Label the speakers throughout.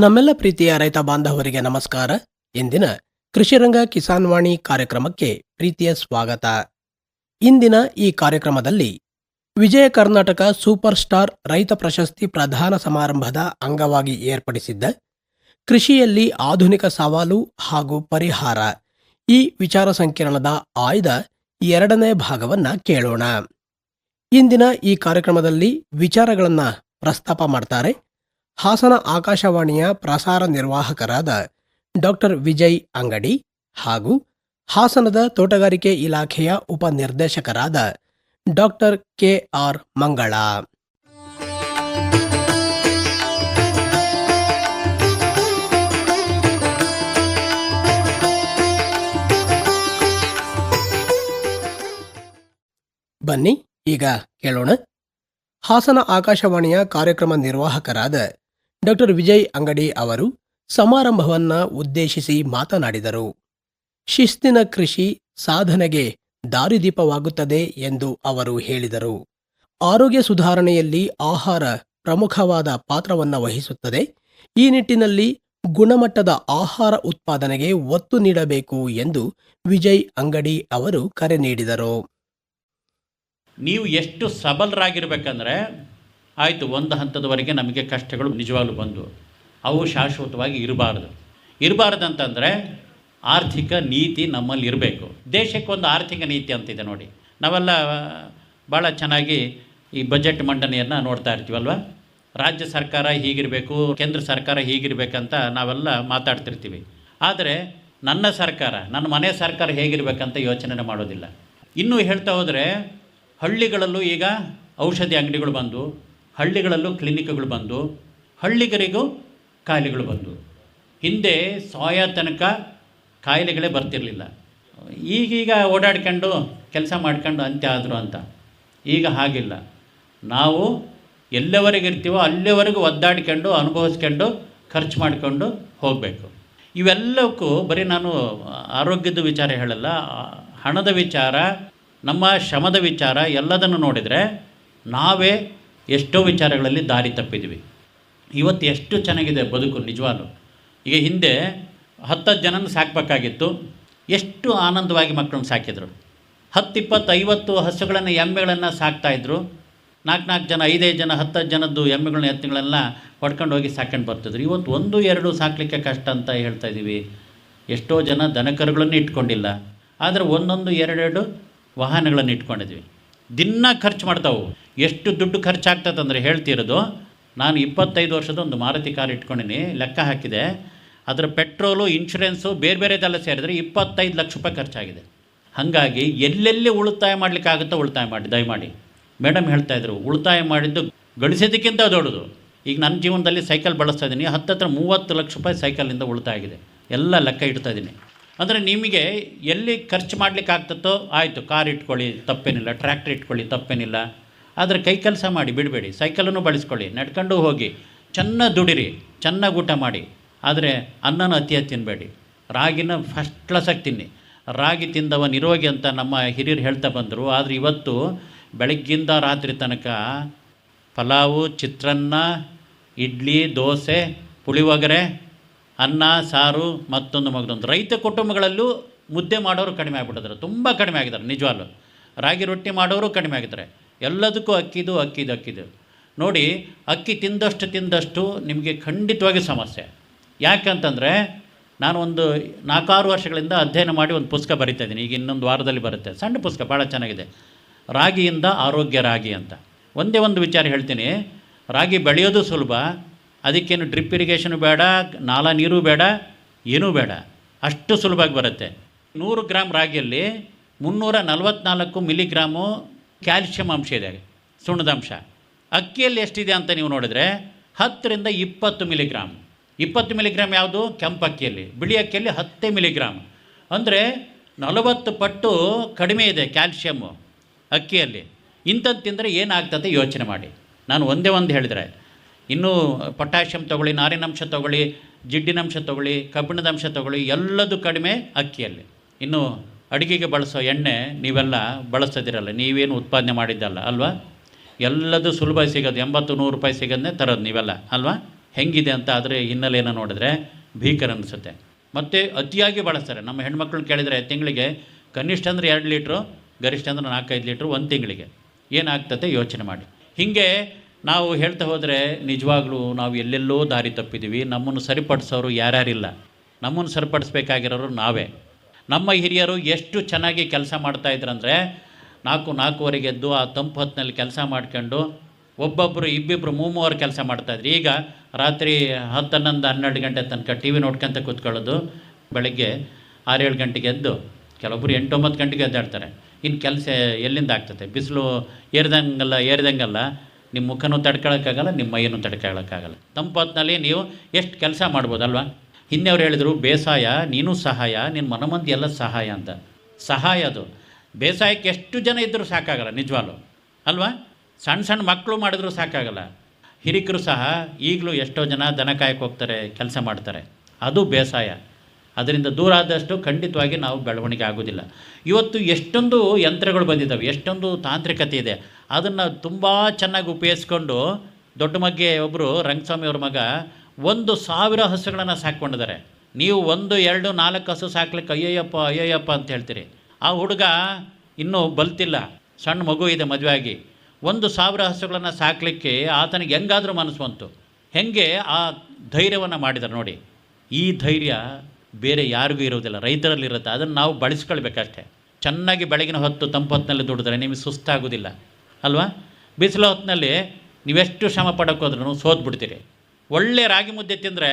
Speaker 1: ನಮ್ಮೆಲ್ಲ ಪ್ರೀತಿಯ ರೈತ ಬಾಂಧವರಿಗೆ ನಮಸ್ಕಾರ. ಇಂದಿನ ಕೃಷಿರಂಗ ಕಿಸಾನ್ ವಾಣಿ ಕಾರ್ಯಕ್ರಮಕ್ಕೆ ಪ್ರೀತಿಯ ಸ್ವಾಗತ. ಇಂದಿನ ಈ ಕಾರ್ಯಕ್ರಮದಲ್ಲಿ ವಿಜಯ ಕರ್ನಾಟಕ ಸೂಪರ್ ಸ್ಟಾರ್ ರೈತ ಪ್ರಶಸ್ತಿ ಪ್ರಧಾನ ಸಮಾರಂಭದ ಅಂಗವಾಗಿ ಏರ್ಪಡಿಸಿದ್ದ ಕೃಷಿಯಲ್ಲಿ ಆಧುನಿಕ ಸವಾಲು ಹಾಗೂ ಪರಿಹಾರ ಈ ವಿಚಾರ ಸಂಕಿರಣದ ಆಯ್ದ ಎರಡನೇ ಭಾಗವನ್ನ ಕೇಳೋಣ. ಇಂದಿನ ಈ ಕಾರ್ಯಕ್ರಮದಲ್ಲಿ ವಿಚಾರಗಳನ್ನ ಪ್ರಸ್ತಾಪ ಮಾಡ್ತಾರೆ ಹಾಸನ ಆಕಾಶವಾಣಿಯ ಪ್ರಸಾರ ನಿರ್ವಾಹಕರಾದ ಡಾಕ್ಟರ್ ವಿಜಯ್ ಅಂಗಡಿ ಹಾಗೂ ಹಾಸನದ ತೋಟಗಾರಿಕೆ ಇಲಾಖೆಯ ಉಪನಿರ್ದೇಶಕರಾದ ಡಾಕ್ಟರ್ ಕೆ ಆರ್ ಮಂಗಳ. ಬನ್ನಿ, ಈಗ ಕೇಳೋಣ. ಹಾಸನ ಆಕಾಶವಾಣಿಯ ಕಾರ್ಯಕ್ರಮ ನಿರ್ವಾಹಕರಾದ ಡಾಕ್ಟರ್ ವಿಜಯ್ ಅಂಗಡಿ ಅವರು ಸಮಾರಂಭವನ್ನ ಉದ್ದೇಶಿಸಿ ಮಾತನಾಡಿದರು. ಶಿಸ್ತಿನ ಕೃಷಿ ಸಾಧನೆಗೆ ದಾರಿದೀಪವಾಗುತ್ತದೆ ಎಂದು ಅವರು ಹೇಳಿದರು. ಆರೋಗ್ಯ ಸುಧಾರಣೆಯಲ್ಲಿ ಆಹಾರ ಪ್ರಮುಖವಾದ ಪಾತ್ರವನ್ನು ವಹಿಸುತ್ತದೆ. ಈ ನಿಟ್ಟಿನಲ್ಲಿ ಗುಣಮಟ್ಟದ ಆಹಾರ ಉತ್ಪಾದನೆಗೆ ಒತ್ತು ನೀಡಬೇಕು ಎಂದು ವಿಜಯ್ ಅಂಗಡಿ ಅವರು ಕರೆ ನೀಡಿದರು.
Speaker 2: ನೀವು ಎಷ್ಟು ಸಬಲರಾಗಿರ್ಬೇಕಂದ್ರೆ ಆಯಿತು, ಒಂದು ಹಂತದವರೆಗೆ ನಮಗೆ ಕಷ್ಟಗಳು ನಿಜವಾಗ್ಲೂ ಬಂದವು ಅವು ಶಾಶ್ವತವಾಗಿ ಇರಬಾರ್ದು. ಇರಬಾರ್ದಂತಂದರೆ ಆರ್ಥಿಕ ನೀತಿ ನಮ್ಮಲ್ಲಿ ಇರಬೇಕು ದೇಶಕ್ಕೆ ಒಂದು ಆರ್ಥಿಕ ನೀತಿ ಅಂತಿದೆ ನೋಡಿ. ನಾವೆಲ್ಲ ಭಾಳ ಚೆನ್ನಾಗಿ ಈ ಬಜೆಟ್ ಮಂಡನೆಯನ್ನು ನೋಡ್ತಾ ಇರ್ತೀವಲ್ವ ರಾಜ್ಯ ಸರ್ಕಾರ ಹೀಗಿರಬೇಕು, ಕೇಂದ್ರ ಸರ್ಕಾರ ಹೀಗಿರಬೇಕಂತ ನಾವೆಲ್ಲ ಮಾತಾಡ್ತಿರ್ತೀವಿ. ಆದರೆ ನನ್ನ ಸರ್ಕಾರ, ನನ್ನ ಮನೆ ಸರ್ಕಾರ ಹೇಗಿರಬೇಕಂತ ಯೋಚನೆ ಮಾಡೋದಿಲ್ಲ. ಇನ್ನೂ ಹೇಳ್ತಾ ಹೋದರೆ ಹಳ್ಳಿಗಳಲ್ಲೂ ಈಗ ಔಷಧಿ ಅಂಗಡಿಗಳು ಬಂದು ಹಳ್ಳಿಗಳಲ್ಲೂ ಕ್ಲಿನಿಕ್ಗಳು ಬಂದು, ಹಳ್ಳಿಗರಿಗೂ ಕಾಯಿಲೆಗಳು ಬಂದವು ಹಿಂದೆ ಸಾಯ ತನಕ ಕಾಯಿಲೆಗಳೇ ಬರ್ತಿರಲಿಲ್ಲ. ಈಗೀಗ ಓಡಾಡ್ಕೊಂಡು ಕೆಲಸ ಮಾಡ್ಕೊಂಡು ಅಂತ್ಯ ಆದರು ಅಂತ. ಈಗ ಹಾಗಿಲ್ಲ. ನಾವು ಎಲ್ಲವರೆಗೆ ಇರ್ತೀವೋ ಅಲ್ಲಿವರೆಗೂ ಒದ್ದಾಡ್ಕೊಂಡು, ಅನುಭವಿಸ್ಕೊಂಡು, ಖರ್ಚು ಮಾಡಿಕೊಂಡು ಹೋಗಬೇಕು. ಇವೆಲ್ಲಕ್ಕೂ ಬರೀ ನಾನು ಆರೋಗ್ಯದ ವಿಚಾರ ಹೇಳಲ್ಲ, ಹಣದ ವಿಚಾರ, ನಮ್ಮ ಶ್ರಮದ ವಿಚಾರ ಎಲ್ಲದನ್ನು ನೋಡಿದರೆ ನಾವೇ ಎಷ್ಟೋ ವಿಚಾರಗಳಲ್ಲಿ ದಾರಿ ತಪ್ಪಿದ್ವಿ. ಇವತ್ತು ಎಷ್ಟು ಚೆನ್ನಾಗಿದೆ ಬದುಕು ನಿಜವಾಗ್ಲು. ಈಗ ಹಿಂದೆ ಹತ್ತು ಜನನ ಸಾಕಬೇಕಾಗಿತ್ತು. ಎಷ್ಟು ಆನಂದವಾಗಿ ಮಕ್ಕಳನ್ನ ಸಾಕಿದ್ರು. ಹತ್ತು ಇಪ್ಪತ್ತು ಐವತ್ತು ಹಸುಗಳನ್ನು, ಎಮ್ಮೆಗಳನ್ನು ಸಾಕ್ತಾಯಿದ್ರು ನಾಲ್ಕು ನಾಲ್ಕು ಜನ, ಐದೈದು ಜನ ಹತ್ತು ಜನದ್ದು ಎಮ್ಮೆಗಳನ್ನ ಎತ್ತುಗಳೆಲ್ಲ ಹೊಡ್ಕೊಂಡು ಹೋಗಿ ಸಾಕೊಂಡು ಬರ್ತಿದ್ರು. ಇವತ್ತು ಒಂದು, ಎರಡು ಸಾಕಲಿಕ್ಕೆ ಕಷ್ಟ ಅಂತ ಹೇಳ್ತಾ ಇದ್ದೀವಿ ಎಷ್ಟೋ ಜನ ದನಕರುಗಳನ್ನು ಇಟ್ಕೊಂಡಿಲ್ಲ. ಆದರೆ ಒಂದೊಂದು, ಎರಡೆರಡು ವಾಹನಗಳನ್ನು ಇಟ್ಕೊಂಡಿದ್ವಿ. ದಿನ ಖರ್ಚು ಮಾಡ್ತಾವೆ. ಎಷ್ಟು ದುಡ್ಡು ಖರ್ಚಾಗ್ತದೆ ಅಂದರೆ ಹೇಳ್ತಿರೋದು, ನಾನು ಇಪ್ಪತ್ತೈದು ವರ್ಷದ ಒಂದು ಮಾರುತಿ ಕಾರ್ ಇಟ್ಕೊಂಡಿನಿ, ಲೆಕ್ಕ ಹಾಕಿದೆ. ಅದರ ಪೆಟ್ರೋಲು, ಇನ್ಶೂರೆನ್ಸು ಬೇರೆ ಬೇರೆದೆಲ್ಲ ಸೇರಿದರೆ ಇಪ್ಪತ್ತೈದು ಲಕ್ಷ ರೂಪಾಯಿ ಖರ್ಚಾಗಿದೆ. ಹಾಗಾಗಿ ಎಲ್ಲೆಲ್ಲಿ ಉಳಿತಾಯ ಮಾಡಲಿಕ್ಕಾಗುತ್ತೋ ಉಳಿತಾಯ ಮಾಡಿ, ದಯಮಾಡಿ. ಮೇಡಮ್ ಹೇಳ್ತಾ ಇದ್ರು, ಉಳಿತಾಯ ಮಾಡಿದ್ದು ಗಳಿಸೋದಕ್ಕಿಂತ ದೊಡ್ಡದು. ಈಗ ನನ್ನ ಜೀವನದಲ್ಲಿ ಸೈಕಲ್ ಬಳಸ್ತಾ ಇದ್ದೀನಿ, ಹತ್ತತ್ರ ಮೂವತ್ತು ಲಕ್ಷ ರೂಪಾಯಿ ಸೈಕಲಿಂದ ಉಳಿತಾಯ ಆಗಿದೆ. ಎಲ್ಲ ಲೆಕ್ಕ ಇಡ್ತಾ ಇದ್ದೀನಿ. ಅಂದರೆ ನಿಮಗೆ ಎಲ್ಲಿ ಖರ್ಚು ಮಾಡಲಿಕ್ಕೆ ಆಗ್ತತ್ತೋ ಆಯಿತು. ಕಾರ್ ಇಟ್ಕೊಳ್ಳಿ, ತಪ್ಪೇನಿಲ್ಲ. ಟ್ರ್ಯಾಕ್ಟ್ರ್ ಇಟ್ಕೊಳ್ಳಿ, ತಪ್ಪೇನಿಲ್ಲ. ಆದರೆ ಕೈ ಕೆಲಸ ಮಾಡಿ, ಬಿಡಬೇಡಿ. ಸೈಕಲನ್ನು ಬಳಸ್ಕೊಳ್ಳಿ. ನಡ್ಕೊಂಡು ಹೋಗಿ. ಚೆನ್ನಾಗಿ ದುಡಿರಿ. ಚೆನ್ನಾಗಿ ಊಟ ಮಾಡಿ. ಆದರೆ ಅನ್ನನ ಅತಿಯ ತಿನ್ನಬೇಡಿ ರಾಗಿನ ಫಸ್ಟ್ ಕ್ಲಾಸಾಗಿ ತಿನ್ನಿ. ರಾಗಿ ತಿಂದವ ನಿರೋಗಿ ಅಂತ ನಮ್ಮ ಹಿರಿಯರು ಹೇಳ್ತಾ ಬಂದರು. ಆದರೆ ಇವತ್ತು ಬೆಳಗ್ಗಿಂದ ರಾತ್ರಿ ತನಕ ಪಲಾವು, ಚಿತ್ರಾನ್ನ, ಇಡ್ಲಿ, ದೋಸೆ, ಪುಳಿಯೋಗರೆ ಅನ್ನ, ಸಾರು, ಮತ್ತೊಂದು ಮಗದೊಂದು. ರೈತ ಕುಟುಂಬಗಳಲ್ಲೂ ಮುದ್ದೆ ಮಾಡೋರು ಕಡಿಮೆ ಆಗಿಬಿಟ್ಟಿದ್ದಾರೆ. ತುಂಬ ಕಡಿಮೆ ಆಗಿದ್ದಾರೆ, ನಿಜವಾಗ್ಲು. ರಾಗಿ ರೊಟ್ಟಿ ಮಾಡೋರು ಕಡಿಮೆ ಆಗಿದ್ದಾರೆ. ಎಲ್ಲದಕ್ಕೂ ಅಕ್ಕಿದು ಅಕ್ಕಿದು ಅಕ್ಕಿದು. ನೋಡಿ, ಅಕ್ಕಿ ತಿಂದಷ್ಟು ತಿಂದಷ್ಟು ನಿಮಗೆ ಖಂಡಿತವಾಗಿ ಸಮಸ್ಯೆ. ಯಾಕಂತಂದರೆ, ನಾನು ಒಂದು ನಾಲ್ಕಾರು ವರ್ಷಗಳಿಂದ ಅಧ್ಯಯನ ಮಾಡಿ ಒಂದು ಪುಸ್ತಕ ಬರಿತಾ ಇದ್ದೀನಿ. ಈಗ ಇನ್ನೊಂದು ವಾರದಲ್ಲಿ ಬರುತ್ತೆ. ಸಣ್ಣ ಪುಸ್ತಕ ಭಾಳ ಚೆನ್ನಾಗಿದೆ. ರಾಗಿಯಿಂದ ಆರೋಗ್ಯ ರಾಗಿ ಅಂತ. ಒಂದೇ ಒಂದು ವಿಚಾರ ಹೇಳ್ತೀನಿ. ರಾಗಿ ಬೆಳೆಯೋದು ಸುಲಭ ಅದಕ್ಕೇನು ಡ್ರಿಪ್ ಇರಿಗೇಷನು ಬೇಡ, ನಾಲಾ ನೀರು ಬೇಡ, ಏನೂ ಬೇಡ. ಅಷ್ಟು ಸುಲಭವಾಗಿ ಬರುತ್ತೆ. ನೂರು ಗ್ರಾಮ್ ರಾಗಿಯಲ್ಲಿ ಮುನ್ನೂರ ನಲವತ್ನಾಲ್ಕು ಮಿಲಿಗ್ರಾಮು ಕ್ಯಾಲ್ಶಿಯಂ ಅಂಶ ಇದೆ. ಸುಣ್ಣದ ಅಂಶ. ಅಕ್ಕಿಯಲ್ಲಿ ಎಷ್ಟಿದೆ ಅಂತ ನೀವು ನೋಡಿದ್ರೆ ಹತ್ತರಿಂದ ಇಪ್ಪತ್ತು ಮಿಲಿಗ್ರಾಮ್. ಇಪ್ಪತ್ತು ಮಿಲಿಗ್ರಾಮ್ ಯಾವುದು? ಕೆಂಪು ಅಕ್ಕಿಯಲ್ಲಿ. ಬಿಳಿ ಅಕ್ಕಿಯಲ್ಲಿ ಹತ್ತೇ ಮಿಲಿಗ್ರಾಮ್. ಅಂದರೆ ನಲವತ್ತು ಪಟ್ಟು ಕಡಿಮೆ ಇದೆ ಕ್ಯಾಲ್ಶಿಯಮ್ಮು ಅಕ್ಕಿಯಲ್ಲಿ. ಇಂಥದ್ದು ತಿಂದರೆ ಏನಾಗ್ತದೆ ಯೋಚನೆ ಮಾಡಿ. ನಾನು ಒಂದೇ ಒಂದು ಹೇಳಿದರೆ. ಇನ್ನೂ ಪೊಟ್ಯಾಷಿಯಮ್ ತೊಗೊಳ್ಳಿ ನಾರಿನಂಶ ತೊಗೊಳ್ಳಿ ಜಿಡ್ಡಿನಂಶ ತೊಗೊಳ್ಳಿ, ಕಬ್ಬಿಣದ ಅಂಶ ತಗೊಳ್ಳಿ, ಎಲ್ಲದೂ ಕಡಿಮೆ ಅಕ್ಕಿಯಲ್ಲಿ. ಇನ್ನು ಅಡುಗೆಗೆ ಬಳಸೋ ಎಣ್ಣೆ ನೀವೆಲ್ಲ ಬಳಸ್ತಿದ್ದೀರಲ್ಲ ನೀವೇನು ಉತ್ಪಾದನೆ ಮಾಡಿದ್ದಲ್ಲ, ಅಲ್ವಾ? ಎಲ್ಲದೂ ಸುಲಭ ಸಿಗೋದು, ಎಂಬತ್ತು, ನೂರು ರೂಪಾಯಿ ಸಿಗೋದನ್ನೇ ತರೋದು ನೀವೆಲ್ಲ, ಅಲ್ವಾ? ಹೆಂಗಿದೆ ಅಂತ ಆದರೆ ಹಿನ್ನೆಲೆಯನ್ನು ನೋಡಿದ್ರೆ ಭೀಕರ ಅನಿಸುತ್ತೆ. ಮತ್ತು ಅತಿಯಾಗಿ ಬಳಸ್ತಾರೆ. ನಮ್ಮ ಹೆಣ್ಮಕ್ಳನ್ನ ಕೇಳಿದರೆ ತಿಂಗಳಿಗೆ ಕನಿಷ್ಠ ಅಂದರೆ ಎರಡು ಲೀಟ್ರು, ಗರಿಷ್ಠ ಅಂದರೆ ನಾಲ್ಕೈದು ಲೀಟ್ರು, ಒಂದು ತಿಂಗಳಿಗೆ. ಏನಾಗ್ತದೆ ಯೋಚನೆ ಮಾಡಿ. ಹೀಗೆ ನಾವು ಹೇಳ್ತಾ ಹೋದರೆ ನಿಜವಾಗ್ಲೂ ನಾವು ಎಲ್ಲೆಲ್ಲೋ ದಾರಿ ತಪ್ಪಿದ್ದೀವಿ. ನಮ್ಮನ್ನು ಸರಿಪಡಿಸೋರು ಯಾರ್ಯಾರಿಲ್ಲ. ನಮ್ಮನ್ನು ಸರಿಪಡಿಸ್ಬೇಕಾಗಿರೋರು ನಾವೇ. ನಮ್ಮ ಹಿರಿಯರು ಎಷ್ಟು ಚೆನ್ನಾಗಿ ಕೆಲಸ ಮಾಡ್ತಾಯಿದ್ರು ಅಂದರೆ ನಾಲ್ಕು ನಾಲ್ಕೂವರೆಗೆ ಎದ್ದು ಆ ತಂಪು ಹೊತ್ತಿನಲ್ಲಿ ಕೆಲಸ ಮಾಡ್ಕೊಂಡು ಒಬ್ಬೊಬ್ಬರು ಇಬ್ಬಿಬ್ಬರು ಮೂವರು ಕೆಲಸ ಮಾಡ್ತಾಯಿದ್ರು ಈಗ ರಾತ್ರಿ ಹತ್ತು ಹನ್ನೊಂದು ಹನ್ನೆರಡು ಗಂಟೆ ತನಕ ಟಿ ವಿ ನೋಡ್ಕೊಂತ ಕೂತ್ಕೊಳ್ಳೋದು ಬೆಳಗ್ಗೆ ಆರೇಳು ಗಂಟೆಗೆ ಎದ್ದು ಕೆಲವೊಬ್ಬರು ಎಂಟೊಂಬತ್ತು ಗಂಟೆಗೆ ಎದ್ದಾಡ್ತಾರೆ. ಇನ್ನು ಕೆಲಸ ಎಲ್ಲಿಂದ ಆಗ್ತದೆ? ಬಿಸಿಲು ಏರಿದಂಗಲ್ಲ, ಏರ್ದಂಗಲ್ಲ. ನಿಮ್ಮ ಮುಖನೂ ತಡ್ಕೊಳ್ಳೋಕ್ಕಾಗಲ್ಲ ನಿಮ್ಮ ಮೈಯನ್ನು ತಡ್ಕೊಳ್ಳೋಕ್ಕಾಗಲ್ಲ ತಂಪು ಹೊತ್ತಿನಲ್ಲಿ ನೀವು ಎಷ್ಟು ಕೆಲಸ ಮಾಡ್ಬೋದಲ್ವಾ? ಹಿಂದೆವ್ರು ಹೇಳಿದರು, ಬೇಸಾಯ, ನೀನು ಸಹಾಯ ನಿನ್ನ ಮನಮಂದಿ ಎಲ್ಲ ಸಹಾಯ ಅಂತ. ಸಹಾಯ ಅದು. ಬೇಸಾಯಕ್ಕೆ ಎಷ್ಟು ಜನ ಇದ್ದರೂ ಸಾಕಾಗಲ್ಲ, ನಿಜವಾಗ್ಲು. ಅಲ್ವಾ? ಸಣ್ಣ ಸಣ್ಣ ಮಕ್ಕಳು ಮಾಡಿದ್ರು ಸಾಕಾಗಲ್ಲ. ಹಿರಿಕರು ಸಹ ಈಗಲೂ ಎಷ್ಟೋ ಜನ ದನ ಕಾಯಕ್ಕೆ ಹೋಗ್ತಾರೆ, ಕೆಲಸ ಮಾಡ್ತಾರೆ. ಅದು ಬೇಸಾಯ. ಅದರಿಂದ ದೂರ ಆದಷ್ಟು ಖಂಡಿತವಾಗಿ ನಾವು ಬೆಳವಣಿಗೆ ಆಗೋದಿಲ್ಲ. ಇವತ್ತು ಎಷ್ಟೊಂದು ಯಂತ್ರಗಳು ಬಂದಿದ್ದಾವೆ, ಎಷ್ಟೊಂದು ತಾಂತ್ರಿಕತೆ ಇದೆ. ಅದನ್ನು ತುಂಬ ಚೆನ್ನಾಗಿ ಉಪಯೋಗಿಸ್ಕೊಂಡು ದೊಡ್ಡ ಮಗ್ಗೆ ಒಬ್ಬರು ರಂಗಸ್ವಾಮಿ ಅವ್ರ ಮಗ ಒಂದು ಸಾವಿರ ಹಸುಗಳನ್ನು ಸಾಕ್ಕೊಂಡಿದ್ದಾರೆ. ನೀವು ಒಂದು, ಎರಡು, ನಾಲ್ಕು ಹಸು ಸಾಕ್ಲಿಕ್ಕೆ ಅಯ್ಯಯ್ಯಪ್ಪ ಅಯ್ಯಯ್ಯಪ್ಪ ಅಂತ ಹೇಳ್ತೀರಿ. ಆ ಹುಡುಗ ಇನ್ನೂ ಬಲ್ತಿಲ್ಲ. ಸಣ್ಣ ಮಗು ಇದೆ ಮದುವೆ ಆಗಿ. ಒಂದು ಸಾವಿರ ಹಸುಗಳನ್ನು ಸಾಕಲಿಕ್ಕೆ ಆತನಿಗೆ ಹೆಂಗಾದರೂ ಮನಸ್ಸು ಬಂತು. ಹೆಂಗೆ ಆ ಧೈರ್ಯವನ್ನು ಮಾಡಿದ್ದಾರೆ ನೋಡಿ. ಈ ಧೈರ್ಯ ಬೇರೆ ಯಾರಿಗೂ ಇರೋದಿಲ್ಲ ರೈತರಲ್ಲಿರುತ್ತೆ. ಅದನ್ನು ನಾವು ಬಳಸ್ಕೊಳ್ಬೇಕಷ್ಟೇ. ಚೆನ್ನಾಗಿ ಬೆಳಗಿನ ಹೊತ್ತು ತಂಪು ಹೊತ್ತಿನಲ್ಲಿ ದುಡಿದ್ರೆ ನಿಮಗೆ ಸುಸ್ತಾಗೋದಿಲ್ಲ ಅಲ್ವಾ? ಬಿಸಿಲು ಹೊತ್ತಿನಲ್ಲಿ ನೀವೆಷ್ಟು ಶ್ರಮ ಪಡೋಕ್ಕೋದ್ರೂ ಸೋತ್ಬಿಡ್ತೀರಿ. ಒಳ್ಳೆ ರಾಗಿ ಮುದ್ದೆ ತಿಂದರೆ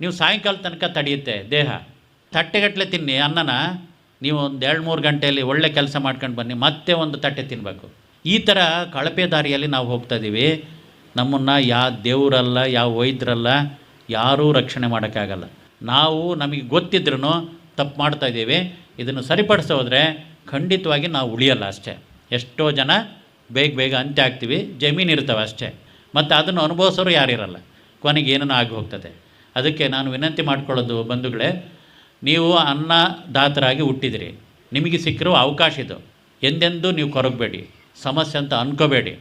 Speaker 2: ನೀವು ಸಾಯಂಕಾಲ ತನಕ ತಡೆಯುತ್ತೆ ದೇಹ. ತಟ್ಟೆಗಟ್ಟಲೆ ತಿನ್ನಿ ಅನ್ನನ, ನೀವು ಒಂದು ಎರಡು ಮೂರು ಗಂಟೆಯಲ್ಲಿ ಒಳ್ಳೆ ಕೆಲಸ ಮಾಡ್ಕೊಂಡು ಬನ್ನಿ, ಮತ್ತೆ ಒಂದು ತಟ್ಟೆ ತಿನ್ನಬೇಕು ಈ ಥರ ಕಳಪೆ ದಾರಿಯಲ್ಲಿ ನಾವು ಹೋಗ್ತಾ ಇದ್ದೀವಿ ನಮ್ಮನ್ನು ಯಾವ ದೇವರಲ್ಲ ಯಾವ ವೈದ್ಯರಲ್ಲ ಯಾರೂ ರಕ್ಷಣೆ ಮಾಡೋಕ್ಕಾಗಲ್ಲ. ನಾವು ನಮಗೆ ಗೊತ್ತಿದ್ರೂ ತಪ್ಪು ಮಾಡ್ತಾ ಇದ್ದೀವಿ ಇದನ್ನು ಸರಿಪಡಿಸೋದ್ರೆ ಖಂಡಿತವಾಗಿ ನಾವು ಉಳಿಯಲ್ಲ ಅಷ್ಟೇ. ಎಷ್ಟೋ ಜನ ಬೇಗ ಬೇಗ ಅಂತ್ಯ ಆಗ್ತೀವಿ ಜಮೀನು ಇರ್ತವೆ ಅಷ್ಟೇ. ಮತ್ತು ಅದನ್ನು ಅನುಭವಿಸೋರು ಯಾರಿರಲ್ಲ. ಕೊನೆಗೆ ಏನೋ ಆಗಿ ಹೋಗ್ತದೆ. ಅದಕ್ಕೆ ನಾನು ವಿನಂತಿ ಮಾಡ್ಕೊಳ್ಳೋದು ಬಂಧುಗಳೇ, ನೀವು ಅನ್ನದಾತರಾಗಿ ಹುಟ್ಟಿದಿರಿ. ನಿಮಗೆ ಸಿಕ್ಕಿರೋ ಅವಕಾಶ ಇದು. ಎಂದೆಂದೂ ನೀವು ಕೊರಗಬೇಡಿ. ಸಮಸ್ಯೆ ಅಂತ ಅನ್ಕೋಬೇಡಿ.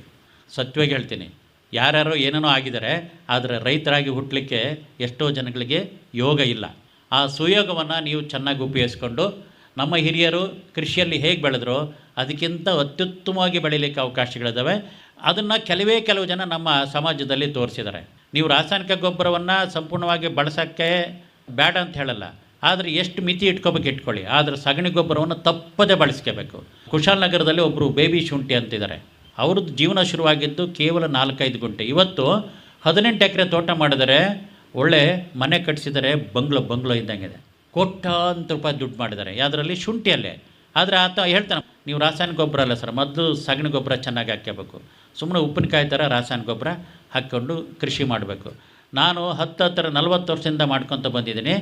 Speaker 2: ಸತ್ಯವಾಗಿ ಹೇಳ್ತೀನಿ. ಯಾರ್ಯಾರೋ ಏನೇನೋ ಆಗಿದ್ದಾರೆ, ಆದರೆ ರೈತರಾಗಿ ಹುಟ್ಟಲಿಕ್ಕೆ ಎಷ್ಟೋ ಜನಗಳಿಗೆ ಯೋಗ ಇಲ್ಲ. ಆ ಸುಯೋಗವನ್ನು ನೀವು ಚೆನ್ನಾಗಿ ಉಪಯೋಗಿಸ್ಕೊಂಡು, ನಮ್ಮ ಹಿರಿಯರು ಕೃಷಿಯಲ್ಲಿ ಹೇಗೆ ಬೆಳೆದ್ರೋ ಅದಕ್ಕಿಂತ ಅತ್ಯುತ್ತಮವಾಗಿ ಬೆಳೀಲಿಕ್ಕೆ ಅವಕಾಶಗಳಿದ್ದಾವೆ ಅದನ್ನು ಕೆಲವೇ ಕೆಲವು ಜನ ನಮ್ಮ ಸಮಾಜದಲ್ಲಿ ತೋರಿಸಿದ್ದಾರೆ ನೀವು ರಾಸಾಯನಿಕ ಗೊಬ್ಬರವನ್ನು ಸಂಪೂರ್ಣವಾಗಿ ಬಳಸೋಕ್ಕೆ ಬೇಡ ಅಂತ ಹೇಳಲ್ಲ. ಆದರೆ ಎಷ್ಟು ಮಿತಿ ಇಟ್ಕೋಬೇಕು ಇಟ್ಕೊಳ್ಳಿ. ಆದರೆ ಸಗಣಿ ಗೊಬ್ಬರವನ್ನು ತಪ್ಪದೇ ಬಳಸ್ಕೋಬೇಕು. ಕುಶಾಲನಗರದಲ್ಲಿ ಒಬ್ಬರು ಬೇಬಿ ಶುಂಠಿ ಅಂತಿದ್ದಾರೆ. ಅವ್ರದ್ದು ಜೀವನ ಶುರುವಾಗಿದ್ದು ಕೇವಲ ನಾಲ್ಕೈದು ಗುಂಟೆ. ಇವತ್ತು ಹದಿನೆಂಟು ಎಕರೆ ತೋಟ ಮಾಡಿದರೆ ಒಳ್ಳೆ ಮನೆ ಕಟ್ಟಿಸಿದರೆ ಬಂಗ್ಲೋ ಬಂಗ್ಲೋ ಇದ್ದಂಗೆ ಇದೆ ಕೋಟ್ಯಾಂತರ ರೂಪಾಯಿ ದುಡ್ಡು ಮಾಡಿದ್ದಾರೆ. ಯಾವುದರಲ್ಲಿ? ಶುಂಠಿಯಲ್ಲೇ. ಆದರೆ ಆತ ಹೇಳ್ತಾನೆ, ನೀವು ರಾಸಾಯನಿಕ ಗೊಬ್ಬರ ಅಲ್ಲ ಸರ್, ಮೊದಲು ಸಗಣಿ ಗೊಬ್ಬರ ಚೆನ್ನಾಗಿ ಹಾಕ್ಕೋಬೇಕು ಸುಮ್ಮನೆ ಉಪ್ಪಿನಕಾಯಿ ಥರ ರಾಸಾಯನಿಕ ಗೊಬ್ಬರ ಹಾಕ್ಕೊಂಡು ಕೃಷಿ ಮಾಡಬೇಕು. ನಾನು ಹತ್ತು ಹತ್ತರ ನಲ್ವತ್ತು ವರ್ಷದಿಂದ ಮಾಡ್ಕೊತ ಬಂದಿದ್ದೀನಿ.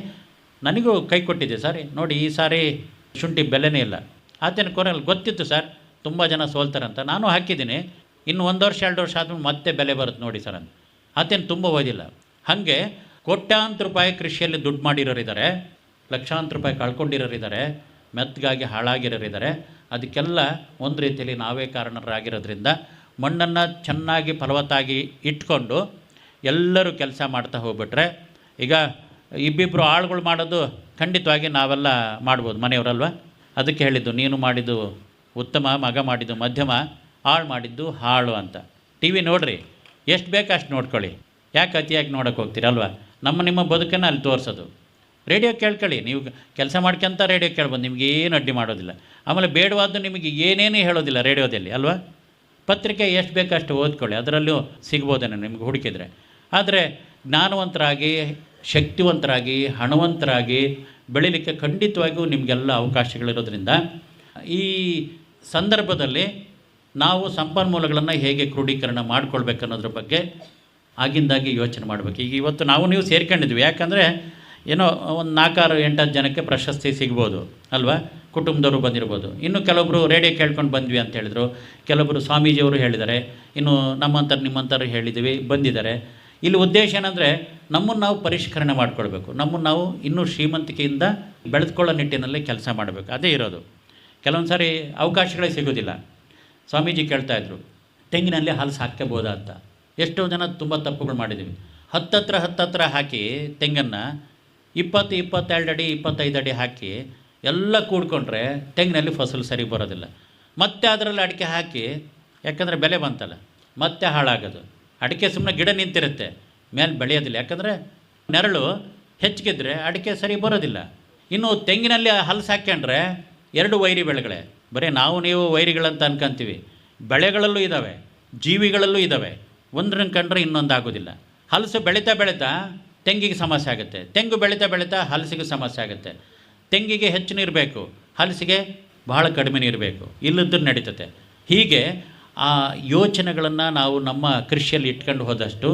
Speaker 2: ನನಗೂ ಕೈ ಕೊಟ್ಟಿದ್ದೆ ಸರ್. ನೋಡಿ, ಈ ಸಾರಿ ಶುಂಠಿ ಬೆಲೆನೇ ಇಲ್ಲ. ಆತನ ಕೊನೆಯಲ್ಲಿ ಗೊತ್ತಿತ್ತು ಸರ್, ತುಂಬ ಜನ ಸೋಲ್ತಾರಂತ ನಾನು ಹಾಕಿದ್ದೀನಿ. ಇನ್ನು ಒಂದು ವರ್ಷ, ಎರಡು ವರ್ಷ ಆದ್ಮೇಲೆ ಮತ್ತೆ ಬೆಲೆ ಬರುತ್ತೆ ನೋಡಿ ಸರ್ ಅಂತ. ಆತೇನು ತುಂಬ ಓದಿಲ್ಲ. ಹಾಗೆ ಕೋಟ್ಯಾಂತರ ರೂಪಾಯಿ ಕೃಷಿಯಲ್ಲಿ ದುಡ್ಡು ಮಾಡಿರೋರಿದ್ದಾರೆ, ಲಕ್ಷಾಂತರ ರೂಪಾಯಿ ಕಳ್ಕೊಂಡಿರೋರಿದ್ದಾರೆ. ಮೆತ್ತಗಾಗಿ ಹಾಳಾಗಿರೋರಿದ್ದಾರೆ. ಅದಕ್ಕೆಲ್ಲ ಒಂದು ರೀತಿಯಲ್ಲಿ ನಾವೇ ಕಾರಣರಾಗಿರೋದ್ರಿಂದ ಮಣ್ಣನ್ನು ಚೆನ್ನಾಗಿ ಫಲವತ್ತಾಗಿ ಇಟ್ಕೊಂಡು ಎಲ್ಲರೂ ಕೆಲಸ ಮಾಡ್ತಾ ಹೋಗ್ಬಿಟ್ರೆ ಈಗ ಇಬ್ಬಿಬ್ಬರು ಆಳುಗಳು ಮಾಡೋದು ಖಂಡಿತವಾಗಿ ನಾವೆಲ್ಲ ಮಾಡ್ಬೋದು, ಮನೆಯವರಲ್ವ? ಅದಕ್ಕೆ ಹೇಳಿದ್ದು, ನೀನು ಮಾಡಿದ್ದು ಉತ್ತಮ, ಮಗ ಮಾಡಿದ್ದು ಮಧ್ಯಮ ಹಾಳು ಮಾಡಿದ್ದು ಹಾಳು ಅಂತ. ಟಿ ವಿ ನೋಡ್ರಿ, ಎಷ್ಟು ಬೇಕು ಅಷ್ಟು ನೋಡ್ಕೊಳ್ಳಿ. ಯಾಕೆ ಅತಿಯಾಗಿ ನೋಡೋಕೆ ಹೋಗ್ತೀರಲ್ವ? ನಮ್ಮ ನಿಮ್ಮ ಬದುಕನ್ನು ಅಲ್ಲಿ ತೋರಿಸೋದು. ರೇಡಿಯೋ ಕೇಳ್ಕೊಳ್ಳಿ. ನೀವು ಕೆಲಸ ಮಾಡ್ಕೊಂತ ರೇಡಿಯೋ ಕೇಳ್ಬೋದು. ನಿಮಗೆ ಏನು ಅಡ್ಡಿ ಮಾಡೋದಿಲ್ಲ. ಆಮೇಲೆ ಬೇಡವಾದ್ದು ನಿಮಗೆ ಏನೇನು ಹೇಳೋದಿಲ್ಲ ರೇಡಿಯೋದಲ್ಲಿ, ಅಲ್ವಾ? ಪತ್ರಿಕೆ ಎಷ್ಟು ಬೇಕೋ ಅಷ್ಟು ಓದ್ಕೊಳ್ಳಿ. ಅದರಲ್ಲೂ ಸಿಗ್ಬೋದೇನೆ ನಿಮ್ಗೆ ಹುಡುಕಿದ್ರೆ. ಆದರೆ ಜ್ಞಾನವಂತರಾಗಿ, ಶಕ್ತಿವಂತರಾಗಿ, ಹಣವಂತರಾಗಿ ಬೆಳೀಲಿಕ್ಕೆ ಖಂಡಿತವಾಗಿಯೂ ನಿಮಗೆಲ್ಲ ಅವಕಾಶಗಳಿರೋದ್ರಿಂದ ಈ ಸಂದರ್ಭದಲ್ಲಿ ನಾವು ಸಂಪನ್ಮೂಲಗಳನ್ನು ಹೇಗೆ ಕ್ರೋಢೀಕರಣ ಮಾಡ್ಕೊಳ್ಬೇಕನ್ನೋದ್ರ ಬಗ್ಗೆ ಆಗಿಂದಾಗಿ ಯೋಚನೆ ಮಾಡಬೇಕು. ಈಗ ಇವತ್ತು ನಾವು ನೀವು ಸೇರ್ಕೊಂಡಿದ್ವಿ. ಯಾಕಂದರೆ ಏನೋ ಒಂದು ನಾಲ್ಕಾರು ಎಂಟತ್ತು ಜನಕ್ಕೆ ಪ್ರಶಸ್ತಿ ಸಿಗ್ಬೋದು, ಅಲ್ವಾ? ಕುಟುಂಬದವರು ಬಂದಿರ್ಬೋದು. ಇನ್ನು ಕೆಲವೊಬ್ಬರು ರೇಡಿಯೋ ಕೇಳ್ಕೊಂಡು ಬಂದ್ವಿ ಅಂತ ಹೇಳಿದರು. ಕೆಲವೊಬ್ಬರು ಸ್ವಾಮೀಜಿಯವರು ಹೇಳಿದ್ದಾರೆ. ಇನ್ನು ನಮ್ಮಂಥರು ನಿಮ್ಮಂಥವ್ರು ಹೇಳಿದ್ದೀವಿ, ಬಂದಿದ್ದಾರೆ. ಇಲ್ಲಿ ಉದ್ದೇಶ ಏನಂದರೆ, ನಮ್ಮನ್ನು ನಾವು ಪರಿಷ್ಕರಣೆ ಮಾಡ್ಕೊಳ್ಬೇಕು. ನಮ್ಮನ್ನು ನಾವು ಇನ್ನೂ ಶ್ರೀಮಂತಿಕೆಯಿಂದ ಬೆಳೆದುಕೊಳ್ಳೋ ನಿಟ್ಟಿನಲ್ಲಿ ಕೆಲಸ ಮಾಡಬೇಕು. ಅದೇ ಇರೋದು. ಕೆಲವೊಂದು ಸಾರಿ ಅವಕಾಶಗಳೇ ಸಿಗೋದಿಲ್ಲ. ಸ್ವಾಮೀಜಿ ಕೇಳ್ತಾಯಿದ್ರು ತೆಂಗಿನಲ್ಲಿ ಹಾಲು ಸಾಕ್ಕೋಬೋದಾ ಅಂತ. ಎಷ್ಟೋ ಜನ ತುಂಬ ತಪ್ಪುಗಳು ಮಾಡಿದ್ದೀವಿ. ಹತ್ತತ್ರ ಹತ್ತತ್ರ ಹಾಕಿ ತೆಂಗನ್ನು ಇಪ್ಪತ್ತು, ಇಪ್ಪತ್ತೆರಡು ಅಡಿ, ಇಪ್ಪತ್ತೈದು ಅಡಿ ಹಾಕಿ ಎಲ್ಲ ಕೂಡ್ಕೊಂಡ್ರೆ ತೆಂಗಿನಲ್ಲಿ ಫಸಲು ಸರಿ ಬರೋದಿಲ್ಲ. ಮತ್ತೆ ಅದರಲ್ಲಿ ಅಡಿಕೆ ಹಾಕಿ, ಯಾಕಂದರೆ ಬೆಲೆ ಬಂತಲ್ಲ, ಮತ್ತೆ ಹಾಳಾಗೋದು. ಅಡಿಕೆ ಸುಮ್ಮನೆ ಗಿಡ ನಿಂತಿರುತ್ತೆ, ಮೇಲೆ ಬೆಳೆಯೋದಿಲ್ಲ. ಯಾಕಂದರೆ ನೆರಳು ಹೆಚ್ಚಿಗಿದ್ರೆ ಅಡಿಕೆ ಸರಿ ಬರೋದಿಲ್ಲ. ಇನ್ನು ತೆಂಗಿನಲ್ಲಿ ಹಲಸು ಹಾಕ್ಕೊಂಡ್ರೆ ಎರಡು ವೈರಿ ಬೆಳೆಗಳೇ. ಬರೀ ನಾವು, ನೀವು ವೈರಿಗಳಂತ ಅನ್ಕೊಂತೀವಿ. ಬೆಳೆಗಳಲ್ಲೂ ಇದ್ದಾವೆ ಜೀವಿಗಳಲ್ಲೂ ಇದ್ದಾವೆ ಒಂದರನ್ನು ಕಂಡ್ರೆ ಇನ್ನೊಂದು ಆಗೋದಿಲ್ಲ ಹಲಸು ಬೆಳೀತಾ ಬೆಳೀತಾ ತೆಂಗಿಗೆ ಸಮಸ್ಯೆ ಆಗುತ್ತೆ. ತೆಂಗು ಬೆಳೀತಾ ಬೆಳೀತಾ ಹಲಸಿಗೆ ಸಮಸ್ಯೆ ಆಗುತ್ತೆ. ತೆಂಗಿಗೆ ಹೆಚ್ಚು ನೀರು ಬೇಕು. ಹಲಸಿಗೆ ಬಹಳ ಕಡಿಮೆ ನೀರು ಬೇಕು. ಇಲ್ಲದ್ದು ನಡೀತತೆ ಹೀಗೆ ಆ ಯೋಚನೆಗಳನ್ನು ನಾವು ನಮ್ಮ ಕೃಷಿಯಲ್ಲಿ ಇಟ್ಕೊಂಡು ಹೋದಷ್ಟು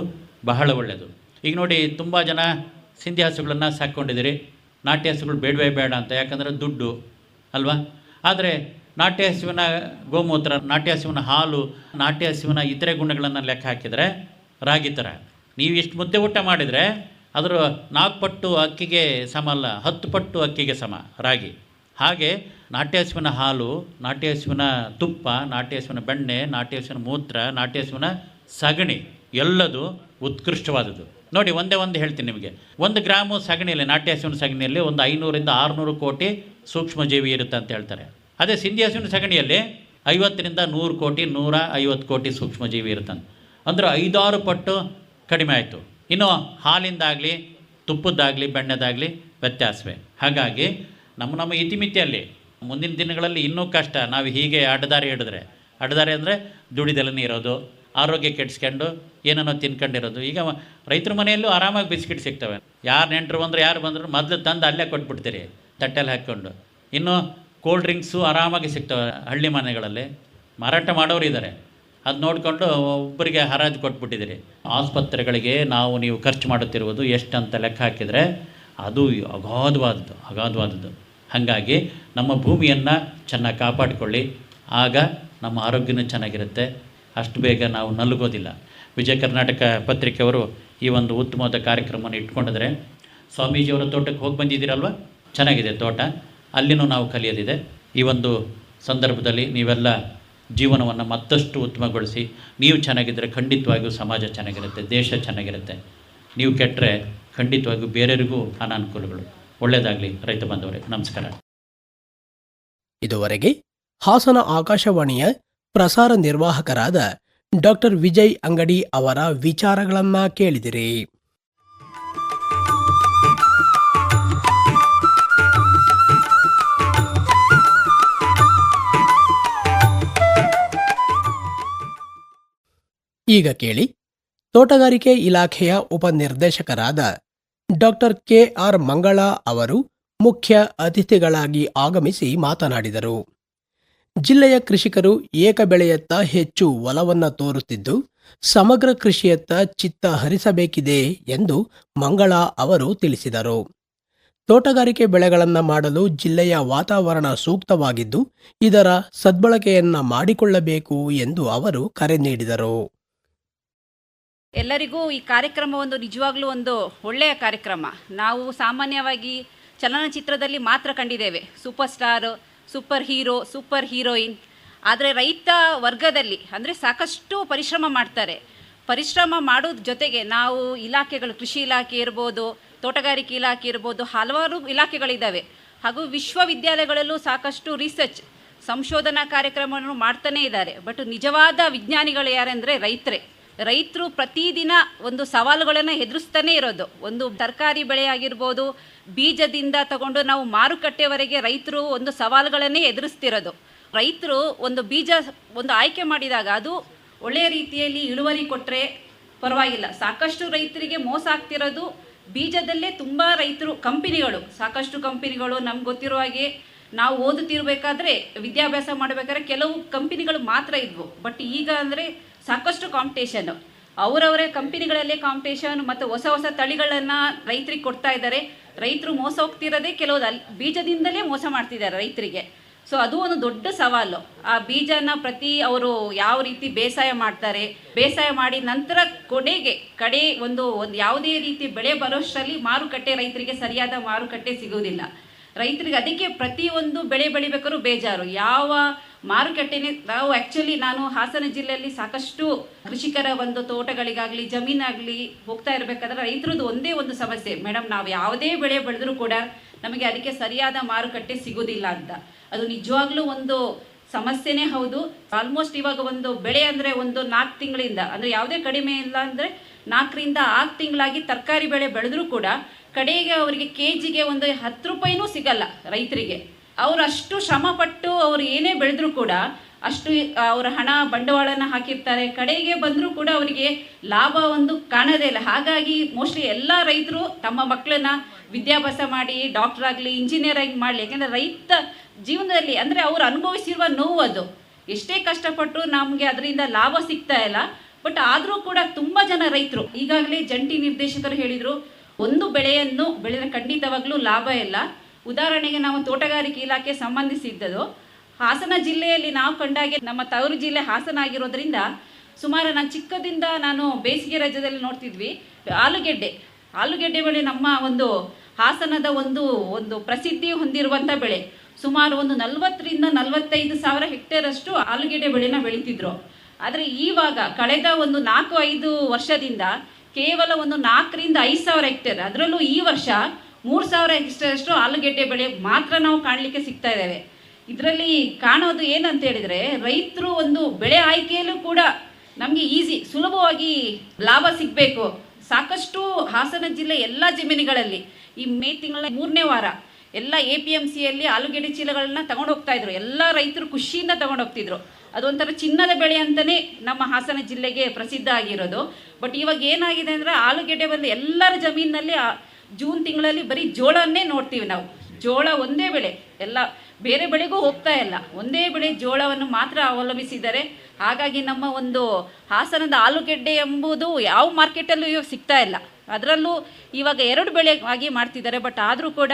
Speaker 2: ಬಹಳ ಒಳ್ಳೆಯದು ಈಗ ನೋಡಿ ತುಂಬ ಜನ ಸಿಂಧಿ ಹಸುಗಳನ್ನು ಸಾಕ್ಕೊಂಡಿದ್ದೀರಿ ನಾಟಿ ಹಸುಗಳು ಬೇಡವೇ ಬೇಡ ಅಂತ. ಯಾಕಂದರೆ ದುಡ್ಡು, ಅಲ್ವಾ? ಆದರೆ ನಾಟಿ ಹಸುವಿನ ಗೋಮೂತ್ರ ನಾಟಿ ಹಸುವಿನ ಹಾಲು ನಾಟಿ ಹಸುವಿನ ಇತರೆ ಗುಣಗಳನ್ನು ಲೆಕ್ಕ ಹಾಕಿದರೆ ರಾಗಿ ಥರ. ನೀವು ಎಷ್ಟು ಮುದ್ದೆ ಊಟ ಮಾಡಿದರೆ ಅದರ ನಾಲ್ಕು ಪಟ್ಟು ಅಕ್ಕಿಗೆ ಸಮ ಅಲ್ಲ, ಹತ್ತು ಪಟ್ಟು ಅಕ್ಕಿಗೆ ಸಮ, ರಾಗಿ. ಹಾಗೆ ನಾಟಿ ಹಸುವಿನ ಹಾಲು ನಾಟಿ ಹಸುವಿನ ತುಪ್ಪ ನಾಟಿ ಹಸುವಿನ ಬೆಣ್ಣೆ ನಾಟಿ ಹಸುವಿನ ಮೂತ್ರ ನಾಟಿ ಹಸುವಿನ ಸಗಣಿ, ಎಲ್ಲದು ಉತ್ಕೃಷ್ಟವಾದದ್ದು. ನೋಡಿ, ಒಂದೇ ಒಂದು ಹೇಳ್ತೀನಿ ನಿಮಗೆ. ಒಂದು ಗ್ರಾಮು ಸಗಣಿಯಲ್ಲಿ ನಾಟಿ ಹಸುವಿನ ಸಗಣಿಯಲ್ಲಿ ಒಂದು ಐನೂರಿಂದ ಆರುನೂರು ಕೋಟಿ ಸೂಕ್ಷ್ಮಜೀವಿ ಇರುತ್ತೆ ಅಂತ ಹೇಳ್ತಾರೆ. ಅದೇ ಸಿಂಧಿ ಹಸುವಿನ ಸಗಣಿಯಲ್ಲಿ ಐವತ್ತರಿಂದ ನೂರು ಕೋಟಿ, ನೂರ ಐವತ್ತು ಕೋಟಿ ಸೂಕ್ಷ್ಮಜೀವಿ ಇರುತ್ತಂತೆ. ಅಂದರೆ ಐದಾರು ಪಟ್ಟು ಕಡಿಮೆ ಆಯಿತು. ಇನ್ನು ಹಾಲಿಂದಾಗಲಿ, ತುಪ್ಪದ್ದಾಗಲಿ ಬೆಣ್ಣೆದಾಗಲಿ ವ್ಯತ್ಯಾಸವೇ. ಹಾಗಾಗಿ ನಮ್ಮ ನಮ್ಮ ಇತಿಮಿತಿಯಲ್ಲಿ ಮುಂದಿನ ದಿನಗಳಲ್ಲಿ ಇನ್ನೂ ಕಷ್ಟ. ನಾವು ಹೀಗೆ ಅಡ್ಡದಾರಿ ಹಿಡಿದ್ರೆ. ಅಡ್ಡದಾರಿ ಅಂದರೆ ದುಡಿದಲನೇ ಇರೋದು ಆರೋಗ್ಯ ಕೆಡಿಸ್ಕೊಂಡು ಏನನ್ನೋ ತಿನ್ಕೊಂಡಿರೋದು. ಈಗ ರೈತರ ಮನೆಯಲ್ಲೂ ಆರಾಮಾಗಿ ಬಿಸ್ಕಿಟ್ ಸಿಗ್ತವೆ. ಯಾರು ನೆಂಟರು ಬಂದರೆ, ಯಾರು ಬಂದ್ರು ಮೊದಲು ತಂದು ಅಲ್ಲೇ ಕೊಟ್ಬಿಡ್ತೀರಿ ತಟ್ಟೆಲ್ಲಿ ಹಾಕ್ಕೊಂಡು. ಇನ್ನು ಕೋಲ್ಡ್ ಡ್ರಿಂಕ್ಸು ಆರಾಮಾಗಿ ಸಿಗ್ತವೆ ಹಳ್ಳಿ ಮನೆಗಳಲ್ಲಿ. ಮಾರಾಟ ಮಾಡೋರು ಇದ್ದಾರೆ ಅದು ನೋಡಿಕೊಂಡು ಒಬ್ಬರಿಗೆ ಹರಾಜು ಕೊಟ್ಬಿಟ್ಟಿದ್ದೀರಿ. ಆಸ್ಪತ್ರೆಗಳಿಗೆ ನಾವು ನೀವು ಖರ್ಚು ಮಾಡುತ್ತಿರುವುದು ಎಷ್ಟು ಅಂತ ಲೆಕ್ಕ ಹಾಕಿದರೆ ಅದು ಅಗಾಧವಾದದ್ದು ಅಗಾಧವಾದದ್ದು. ಹಾಗಾಗಿ ನಮ್ಮ ಭೂಮಿಯನ್ನು ಚೆನ್ನಾಗಿ ಕಾಪಾಡಿಕೊಳ್ಳಿ. ಆಗ ನಮ್ಮ ಆರೋಗ್ಯನೂ ಚೆನ್ನಾಗಿರುತ್ತೆ. ಅಷ್ಟು ಬೇಗ ನಾವು ನಲುಗೋದಿಲ್ಲ. ವಿಜಯ ಕರ್ನಾಟಕ ಪತ್ರಿಕೆಯವರು ಈ ಒಂದು ಉತ್ತಮವಾದ ಕಾರ್ಯಕ್ರಮವನ್ನು ಇಟ್ಕೊಂಡಿದ್ರೆ, ಸ್ವಾಮೀಜಿಯವರ ತೋಟಕ್ಕೆ ಹೋಗಿ ಬಂದಿದ್ದೀರಲ್ವ? ಚೆನ್ನಾಗಿದೆ ತೋಟ. ಅಲ್ಲಿನೂ ನಾವು ಕಲಿಯೋದಿದೆ. ಈ ಒಂದು ಸಂದರ್ಭದಲ್ಲಿ ನೀವೆಲ್ಲ ಜೀವನವನ್ನು ಮತ್ತಷ್ಟು ಉತ್ತಮಗೊಳಿಸಿ ನೀವು ಚೆನ್ನಾಗಿದ್ದರೆ ಖಂಡಿತವಾಗಿಯೂ ಸಮಾಜ ಚೆನ್ನಾಗಿರುತ್ತೆ, ದೇಶ ಚೆನ್ನಾಗಿರುತ್ತೆ. ನೀವು ಕೆಟ್ಟರೆ ಖಂಡಿತವಾಗಿಯೂ ಬೇರೆಯವರಿಗೂ ಅನಾನುಕೂಲಗಳು. ಒಳ್ಳೆಯದಾಗಲಿ ರೈತ ಬಾಂಧವರೇ, ನಮಸ್ಕಾರ.
Speaker 1: ಇದುವರೆಗೆ ಹಾಸನ ಆಕಾಶವಾಣಿಯ ಪ್ರಸಾರ ನಿರ್ವಾಹಕರಾದ ಡಾಕ್ಟರ್ ವಿಜಯ್ ಅಂಗಡಿ ಅವರ ವಿಚಾರಗಳನ್ನ ಕೇಳಿದಿರಿ. ಈಗ ಕೇಳಿ. ತೋಟಗಾರಿಕೆ ಇಲಾಖೆಯ ಉಪನಿರ್ದೇಶಕರಾದ ಡಾಕ್ಟರ್ ಕೆ ಆರ್ ಮಂಗಳ ಅವರು ಮುಖ್ಯ ಅತಿಥಿಗಳಾಗಿ ಆಗಮಿಸಿ ಮಾತನಾಡಿದರು. ಜಿಲ್ಲೆಯ ಕೃಷಿಕರು ಏಕ ಬೆಳೆಯತ್ತ ಹೆಚ್ಚು ಒಲವನ್ನ ತೋರುತ್ತಿದ್ದು, ಸಮಗ್ರ ಕೃಷಿಯತ್ತ ಚಿತ್ತ ಹರಿಸಬೇಕಿದೆ ಎಂದು ಮಂಗಳ ಅವರು ತಿಳಿಸಿದರು. ತೋಟಗಾರಿಕೆ ಬೆಳೆಗಳನ್ನು ಮಾಡಲು ಜಿಲ್ಲೆಯ ವಾತಾವರಣ ಸೂಕ್ತವಾಗಿದ್ದು, ಇದರ ಸದ್ಬಳಕೆಯನ್ನ ಮಾಡಿಕೊಳ್ಳಬೇಕು ಎಂದು ಅವರು ಕರೆ ನೀಡಿದರು.
Speaker 3: ಎಲ್ಲರಿಗೂ ಈ ಕಾರ್ಯಕ್ರಮ ಒಂದು ನಿಜವಾಗ್ಲೂ ಒಂದು ಒಳ್ಳೆಯ ಕಾರ್ಯಕ್ರಮ. ನಾವು ಸಾಮಾನ್ಯವಾಗಿ ಚಲನಚಿತ್ರದಲ್ಲಿ ಮಾತ್ರ ಕಂಡಿದ್ದೇವೆ. Super star super hero super heroine ಆದರೆ ರೈತ ವರ್ಗದಲ್ಲಿ ಅಂದರೆ ಸಾಕಷ್ಟು ಪರಿಶ್ರಮ ಮಾಡ್ತಾರೆ. ಪರಿಶ್ರಮ ಮಾಡೋದ್ರ ಜೊತೆಗೆ ನಾವು ಇಲಾಖೆಗಳು, ಕೃಷಿ ಇಲಾಖೆ ಇರ್ಬೋದು, ತೋಟಗಾರಿಕೆ ಇಲಾಖೆ ಇರ್ಬೋದು, ಹಲವಾರು ಇಲಾಖೆಗಳಿದ್ದಾವೆ. ಹಾಗೂ ವಿಶ್ವವಿದ್ಯಾಲಯಗಳಲ್ಲೂ ಸಾಕಷ್ಟು ರಿಸರ್ಚ್ ಸಂಶೋಧನಾ ಕಾರ್ಯಕ್ರಮವನ್ನು ಮಾಡ್ತಾನೇ ಇದ್ದಾರೆ. ಬಟ್ ನಿಜವಾದ ವಿಜ್ಞಾನಿಗಳು ಯಾರೆಂದರೆ ರೈತರೇ. ರೈತರು ಪ್ರತಿದಿನ ಒಂದು ಸವಾಲುಗಳನ್ನು ಎದುರಿಸ್ತಾನೆ ಇರೋದು. ಒಂದು ತರಕಾರಿ ಬೆಳೆ ಆಗಿರ್ಬೋದು, ಬೀಜದಿಂದ ತಗೊಂಡು ನಾವು ಮಾರುಕಟ್ಟೆವರೆಗೆ ರೈತರು ಒಂದು ಸವಾಲುಗಳನ್ನೇ ಎದುರಿಸ್ತಿರೋದು. ರೈತರು ಒಂದು ಬೀಜ ಒಂದು ಆಯ್ಕೆ ಮಾಡಿದಾಗ ಅದು ಒಳ್ಳೆಯ ರೀತಿಯಲ್ಲಿ ಇಳುವರಿ ಕೊಟ್ಟರೆ ಪರವಾಗಿಲ್ಲ. ಸಾಕಷ್ಟು ರೈತರಿಗೆ ಮೋಸ ಆಗ್ತಿರೋದು ಬೀಜದಲ್ಲೇ ತುಂಬ ರೈತರು, ಕಂಪನಿಗಳು. ಸಾಕಷ್ಟು ಕಂಪನಿಗಳು ನಮ್ಗೆ ಗೊತ್ತಿರೋ ಹಾಗೆ ನಾವು ಓದುತ್ತಿರಬೇಕಾದ್ರೆ, ವಿದ್ಯಾಭ್ಯಾಸ ಮಾಡಬೇಕಾದ್ರೆ ಕೆಲವು ಕಂಪನಿಗಳು ಮಾತ್ರ ಇದ್ವು. ಬಟ್ ಈಗ ಅಂದರೆ ಸಾಕಷ್ಟು ಕಾಂಪಿಟೇಷನ್ ಅವರವರ ಕಂಪನಿಗಳಲ್ಲೇ ಕಾಂಪಿಟೇಷನ್ ಮತ್ತು ಹೊಸ ಹೊಸ ತಳಿಗಳನ್ನು ರೈತರಿಗೆ ಕೊಡ್ತಾ ಇದ್ದಾರೆ. ರೈತರು ಮೋಸ ಹೋಗ್ತಿರೋದೇ ಕೆಲವು ಅಲ್ಲಿ ಬೀಜದಿಂದಲೇ ಮೋಸ ಮಾಡ್ತಿದ್ದಾರೆ ರೈತರಿಗೆ. ಸೊ ಅದು ಒಂದು ದೊಡ್ಡ ಸವಾಲು. ಆ ಬೀಜನ ಪ್ರತಿ ಅವರು ಯಾವ ರೀತಿ ಬೇಸಾಯ ಮಾಡ್ತಾರೆ, ಬೇಸಾಯ ಮಾಡಿ ನಂತರ ಕೊನೆಗೆ ಕಡೆ ಒಂದು ಒಂದು ಯಾವುದೇ ರೀತಿ ಬೆಳೆ ಬರೋಷ್ಟರಲ್ಲಿ ಮಾರುಕಟ್ಟೆ ರೈತರಿಗೆ ಸರಿಯಾದ ಮಾರುಕಟ್ಟೆ ಸಿಗುವುದಿಲ್ಲ. ರೈತರಿಗೆ ಅದಕ್ಕೆ ಪ್ರತಿಯೊಂದು ಬೆಳೆ ಬೆಳಿಬೇಕಾದ್ರೂ ಬೇಜಾರು. ಯಾವ ಮಾರುಕಟ್ಟೆನೇ, ನಾವು ಆ್ಯಕ್ಚುಲಿ ನಾನು ಹಾಸನ ಜಿಲ್ಲೆಯಲ್ಲಿ ಸಾಕಷ್ಟು ಕೃಷಿಕರ ಒಂದು ತೋಟಗಳಿಗಾಗಲಿ, ಜಮೀನಾಗಲಿ ಹೋಗ್ತಾ ಇರಬೇಕಾದ್ರೆ ರೈತರದ್ದು ಒಂದೇ ಒಂದು ಸಮಸ್ಯೆ. ಮೇಡಮ್, ನಾವು ಯಾವುದೇ ಬೆಳೆ ಬೆಳೆದ್ರೂ ಕೂಡ ನಮಗೆ ಅದಕ್ಕೆ ಸರಿಯಾದ ಮಾರುಕಟ್ಟೆ ಸಿಗೋದಿಲ್ಲ ಅಂತ. ಅದು ನಿಜವಾಗ್ಲೂ ಒಂದು ಸಮಸ್ಯೆನೇ ಹೌದು. ಆಲ್ಮೋಸ್ಟ್ ಇವಾಗ ಒಂದು ಬೆಳೆ ಅಂದರೆ ಒಂದು ನಾಲ್ಕು ತಿಂಗಳಿಂದ, ಅಂದರೆ ಯಾವುದೇ ಕಡಿಮೆ ಇಲ್ಲ ಅಂದರೆ ನಾಲ್ಕರಿಂದ ಆರು ತಿಂಗಳಾಗಿ ತರಕಾರಿ ಬೆಳೆ ಬೆಳೆದ್ರೂ ಕೂಡ ಕಡೆಗೆ ಅವರಿಗೆ ಕೆ ಜಿಗೆ ಒಂದು ಹತ್ತು ರೂಪಾಯಿನೂ ಸಿಗಲ್ಲ ರೈತರಿಗೆ. ಅವರು ಅಷ್ಟು ಶ್ರಮಪಟ್ಟು ಅವರು ಏನೇ ಬೆಳೆದ್ರೂ ಕೂಡ ಅಷ್ಟು ಅವರ ಹಣ ಬಂಡವಾಳನ ಹಾಕಿರ್ತಾರೆ. ಕಡೆಗೆ ಬಂದರೂ ಕೂಡ ಅವರಿಗೆ ಲಾಭ ಒಂದು ಕಾಣೋದೇ ಇಲ್ಲ. ಹಾಗಾಗಿ ಮೋಸ್ಟ್ಲಿ ಎಲ್ಲ ರೈತರು ತಮ್ಮ ಮಕ್ಕಳನ್ನ ವಿದ್ಯಾಭ್ಯಾಸ ಮಾಡಿ ಡಾಕ್ಟರ್ ಆಗಲಿ ಇಂಜಿನಿಯರ್ ಆಗಿ ಮಾಡಲಿ. ಯಾಕಂದರೆ ರೈತ ಜೀವನದಲ್ಲಿ ಅಂದರೆ ಅವರು ಅನುಭವಿಸಿರುವ ನೋವು ಅದು. ಎಷ್ಟೇ ಕಷ್ಟಪಟ್ಟು ನಮಗೆ ಅದರಿಂದ ಲಾಭ ಸಿಗ್ತಾ ಇಲ್ಲ. ಬಟ್ ಆದರೂ ಕೂಡ ತುಂಬ ಜನ ರೈತರು. ಈಗಾಗಲೇ ಜಂಟಿ ನಿರ್ದೇಶಕರು ಹೇಳಿದರು ಒಂದು ಬೆಳೆಯನ್ನು ಬೆಳೆದ ಖಂಡಿತವಾಗ್ಲೂ ಲಾಭ ಇಲ್ಲ. ಉದಾಹರಣೆಗೆ ನಾವು ತೋಟಗಾರಿಕೆ ಇಲಾಖೆ ಸಂಬಂಧಿಸಿದ್ದದು. ಹಾಸನ ಜಿಲ್ಲೆಯಲ್ಲಿ ನಾವು ಕಂಡಾಗೆ ನಮ್ಮ ತವರು ಜಿಲ್ಲೆ ಹಾಸನ ಆಗಿರೋದ್ರಿಂದ ಸುಮಾರು ನಾನು ಚಿಕ್ಕದಿಂದ ನಾನು ಬೇಸಿಗೆ ರಾಜ್ಯದಲ್ಲಿ ನೋಡ್ತಿದ್ವಿ. ಆಲೂಗೆಡ್ಡೆ. ಆಲೂಗೆಡ್ಡೆ ಬೆಳೆ ನಮ್ಮ ಒಂದು ಹಾಸನದ ಒಂದು ಒಂದು ಪ್ರಸಿದ್ಧಿ ಹೊಂದಿರುವಂಥ ಬೆಳೆ. ಸುಮಾರು ಒಂದು ನಲವತ್ತರಿಂದ ನಲವತ್ತೈದು ಸಾವಿರ ಹೆಕ್ಟೇರ್ ಅಷ್ಟು ಆಲೂಗೆಡ್ಡೆ ಬೆಳೆನ ಬೆಳೀತಿದ್ರು. ಆದರೆ ಈವಾಗ ಕಳೆದ ಒಂದು ನಾಲ್ಕು, ಐದು ವರ್ಷದಿಂದ ಕೇವಲ ಒಂದು ನಾಲ್ಕರಿಂದ ಐದು ಸಾವಿರ ಹೆಕ್ಟೇರ್. ಅದರಲ್ಲೂ ಈ ವರ್ಷ ಮೂರು ಸಾವಿರ ಹೆಕ್ಟೇರ್ ಅಷ್ಟು ಆಲೂಗೆಡ್ಡೆ ಬೆಳೆ ಮಾತ್ರ ನಾವು ಕಾಣಲಿಕ್ಕೆ ಸಿಗ್ತಾ ಇದ್ದೇವೆ. ಇದರಲ್ಲಿ ಕಾಣೋದು ಏನಂತ ಹೇಳಿದರೆ, ರೈತರು ಒಂದು ಬೆಳೆ ಆಯ್ಕೆಯಲ್ಲೂ ಕೂಡ ನಮಗೆ ಈಸಿ, ಸುಲಭವಾಗಿ ಲಾಭ ಸಿಗಬೇಕು. ಸಾಕಷ್ಟು ಹಾಸನ ಜಿಲ್ಲೆ ಎಲ್ಲ ಜಮೀನುಗಳಲ್ಲಿ ಈ ಮೇ ತಿಂಗಳ ಮೂರನೇ ವಾರ ಎಲ್ಲ ಎ ಪಿ ಎಂ ಸಿಯಲ್ಲಿ ಆಲೂಗೆಡ್ಡೆ ಚೀಲಗಳನ್ನ ತಗೊಂಡು ಹೋಗ್ತಾ ಇದ್ರು. ಎಲ್ಲ ರೈತರು ಖುಷಿಯಿಂದ ತಗೊಂಡು ಹೋಗ್ತಿದ್ರು ಅದೊಂಥರ ಚಿನ್ನದ ಬೆಳೆ ಅಂತಲೇ ನಮ್ಮ ಹಾಸನ ಜಿಲ್ಲೆಗೆ ಪ್ರಸಿದ್ಧ ಆಗಿರೋದು. ಬಟ್ ಇವಾಗ ಏನಾಗಿದೆ ಅಂದರೆ ಆಲೂಗೆಡ್ಡೆ ಬಂದು ಎಲ್ಲರ ಜಮೀನಿನಲ್ಲಿ ಜೂನ್ ತಿಂಗಳಲ್ಲಿ ಬರೀ ಜೋಳನ್ನೇ ನೋಡ್ತೀವಿ ನಾವು. ಜೋಳ ಒಂದೇ ಬೆಳೆ. ಎಲ್ಲ, ಬೇರೆ ಬೆಳೆಗೂ ಹೋಗ್ತಾ ಇಲ್ಲ. ಒಂದೇ ಬೆಳೆ ಜೋಳವನ್ನು ಮಾತ್ರ ಅವಲಂಬಿಸಿದ್ದಾರೆ. ಹಾಗಾಗಿ ನಮ್ಮ ಒಂದು ಹಾಸನದ ಆಲೂಗೆಡ್ಡೆ ಎಂಬುದು ಯಾವ ಮಾರ್ಕೆಟಲ್ಲೂ ಇವಾಗ ಸಿಗ್ತಾ ಇಲ್ಲ. ಅದರಲ್ಲೂ ಇವಾಗ ಎರಡು ಬೆಳೆ ಆಗಿ ಮಾಡ್ತಿದ್ದಾರೆ. ಬಟ್ ಆದರೂ ಕೂಡ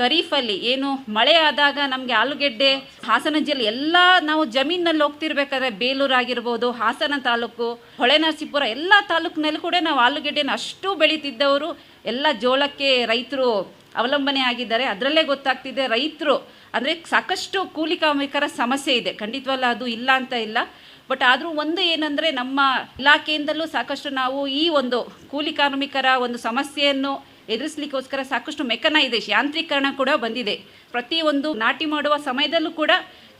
Speaker 3: ಖರೀಫಲ್ಲಿ ಏನು ಮಳೆ ಆದಾಗ ನಮಗೆ ಆಲೂಗೆಡ್ಡೆ, ಹಾಸನ ಜಿಲ್ಲೆ ಎಲ್ಲ ನಾವು ಜಮೀನಲ್ಲಿ ಹೋಗ್ತಿರ್ಬೇಕಾದ್ರೆ ಬೇಲೂರು ಆಗಿರ್ಬೋದು, ಹಾಸನ ತಾಲೂಕು ಹೊಳೆನರಸೀಪುರ ಎಲ್ಲ ತಾಲೂಕಿನಲ್ಲಿ ಕೂಡ ನಾವು ಆಲೂಗೆಡ್ಡೆನ ಅಷ್ಟು ಬೆಳೀತಿದ್ದವರು. ಎಲ್ಲ ಜೋಳಕ್ಕೆ ರೈತರು ಅವಲಂಬನೆ ಆಗಿದ್ದಾರೆ. ಅದರಲ್ಲೇ ಗೊತ್ತಾಗ್ತಿದೆ ರೈತರು ಅಂದರೆ ಸಾಕಷ್ಟು ಕೂಲಿ ಕಾರ್ಮಿಕರ ಸಮಸ್ಯೆ ಇದೆ. ಖಂಡಿತವಲ್ಲ ಅದು ಇಲ್ಲ ಅಂತ ಇಲ್ಲ. ಬಟ್ ಆದರೂ ಒಂದು ಏನಂದರೆ ನಮ್ಮ ಇಲಾಖೆಯಿಂದಲೂ ಸಾಕಷ್ಟು ನಾವು ಈ ಒಂದು ಕೂಲಿ ಕಾರ್ಮಿಕರ ಒಂದು ಸಮಸ್ಯೆಯನ್ನು ಎದುರಿಸಲಿಕ್ಕೋಸ್ಕರ ಸಾಕಷ್ಟು ಮೆಕನೈಸೇಷನ್ ಯಾಂತ್ರೀಕರಣ ಕೂಡ ಬಂದಿದೆ. ಪ್ರತಿಯೊಂದು ನಾಟಿ ಮಾಡುವ ಸಮಯದಲ್ಲೂ ಕೂಡ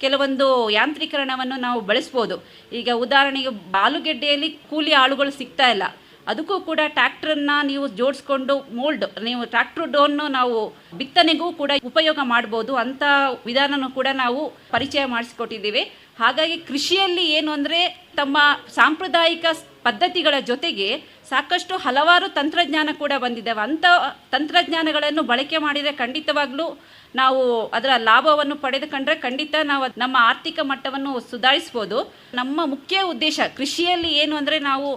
Speaker 3: ಕೆಲವೊಂದು ಯಾಂತ್ರೀಕರಣವನ್ನು ನಾವು ಬಳಸ್ಬೋದು. ಈಗ ಉದಾಹರಣೆಗೆ ಆಲೂಗೆಡ್ಡೆಯಲ್ಲಿ ಕೂಲಿ ಆಳುಗಳು ಸಿಗ್ತಾ ಇಲ್ಲ. ಅದಕ್ಕೂ ಕೂಡ ಟ್ರ್ಯಾಕ್ಟ್ರನ್ನ ನೀವು ಜೋಡಿಸ್ಕೊಂಡು ಮೋಲ್ಡ್, ನೀವು ಟ್ರ್ಯಾಕ್ಟ್ರ್ ಡೋನ್ನು ನಾವು ಬಿತ್ತನೆಗೂ ಕೂಡ ಉಪಯೋಗ ಮಾಡ್ಬೋದು. ಅಂತ ವಿಧಾನನೂ ಕೂಡ ನಾವು ಪರಿಚಯ ಮಾಡಿಸ್ಕೊಟ್ಟಿದ್ದೀವಿ. ಹಾಗಾಗಿ ಕೃಷಿಯಲ್ಲಿ ಏನು ಅಂದರೆ ತಮ್ಮ ಸಾಂಪ್ರದಾಯಿಕ ಪದ್ಧತಿಗಳ ಜೊತೆಗೆ ಸಾಕಷ್ಟು ಹಲವಾರು ತಂತ್ರಜ್ಞಾನ ಕೂಡ ಬಂದಿದ್ದಾವೆ ಅಂಥ ತಂತ್ರಜ್ಞಾನಗಳನ್ನು ಬಳಕೆ ಮಾಡಿದರೆ ಖಂಡಿತವಾಗ್ಲೂ ನಾವು ಅದರ ಲಾಭವನ್ನು ಪಡೆದುಕೊಂಡ್ರೆ ಖಂಡಿತ ನಾವು ನಮ್ಮ ಆರ್ಥಿಕ ಮಟ್ಟವನ್ನು ಸುಧಾರಿಸ್ಬೋದು. ನಮ್ಮ ಮುಖ್ಯ ಉದ್ದೇಶ ಕೃಷಿಯಲ್ಲಿ ಏನು ಅಂದರೆ ನಾವು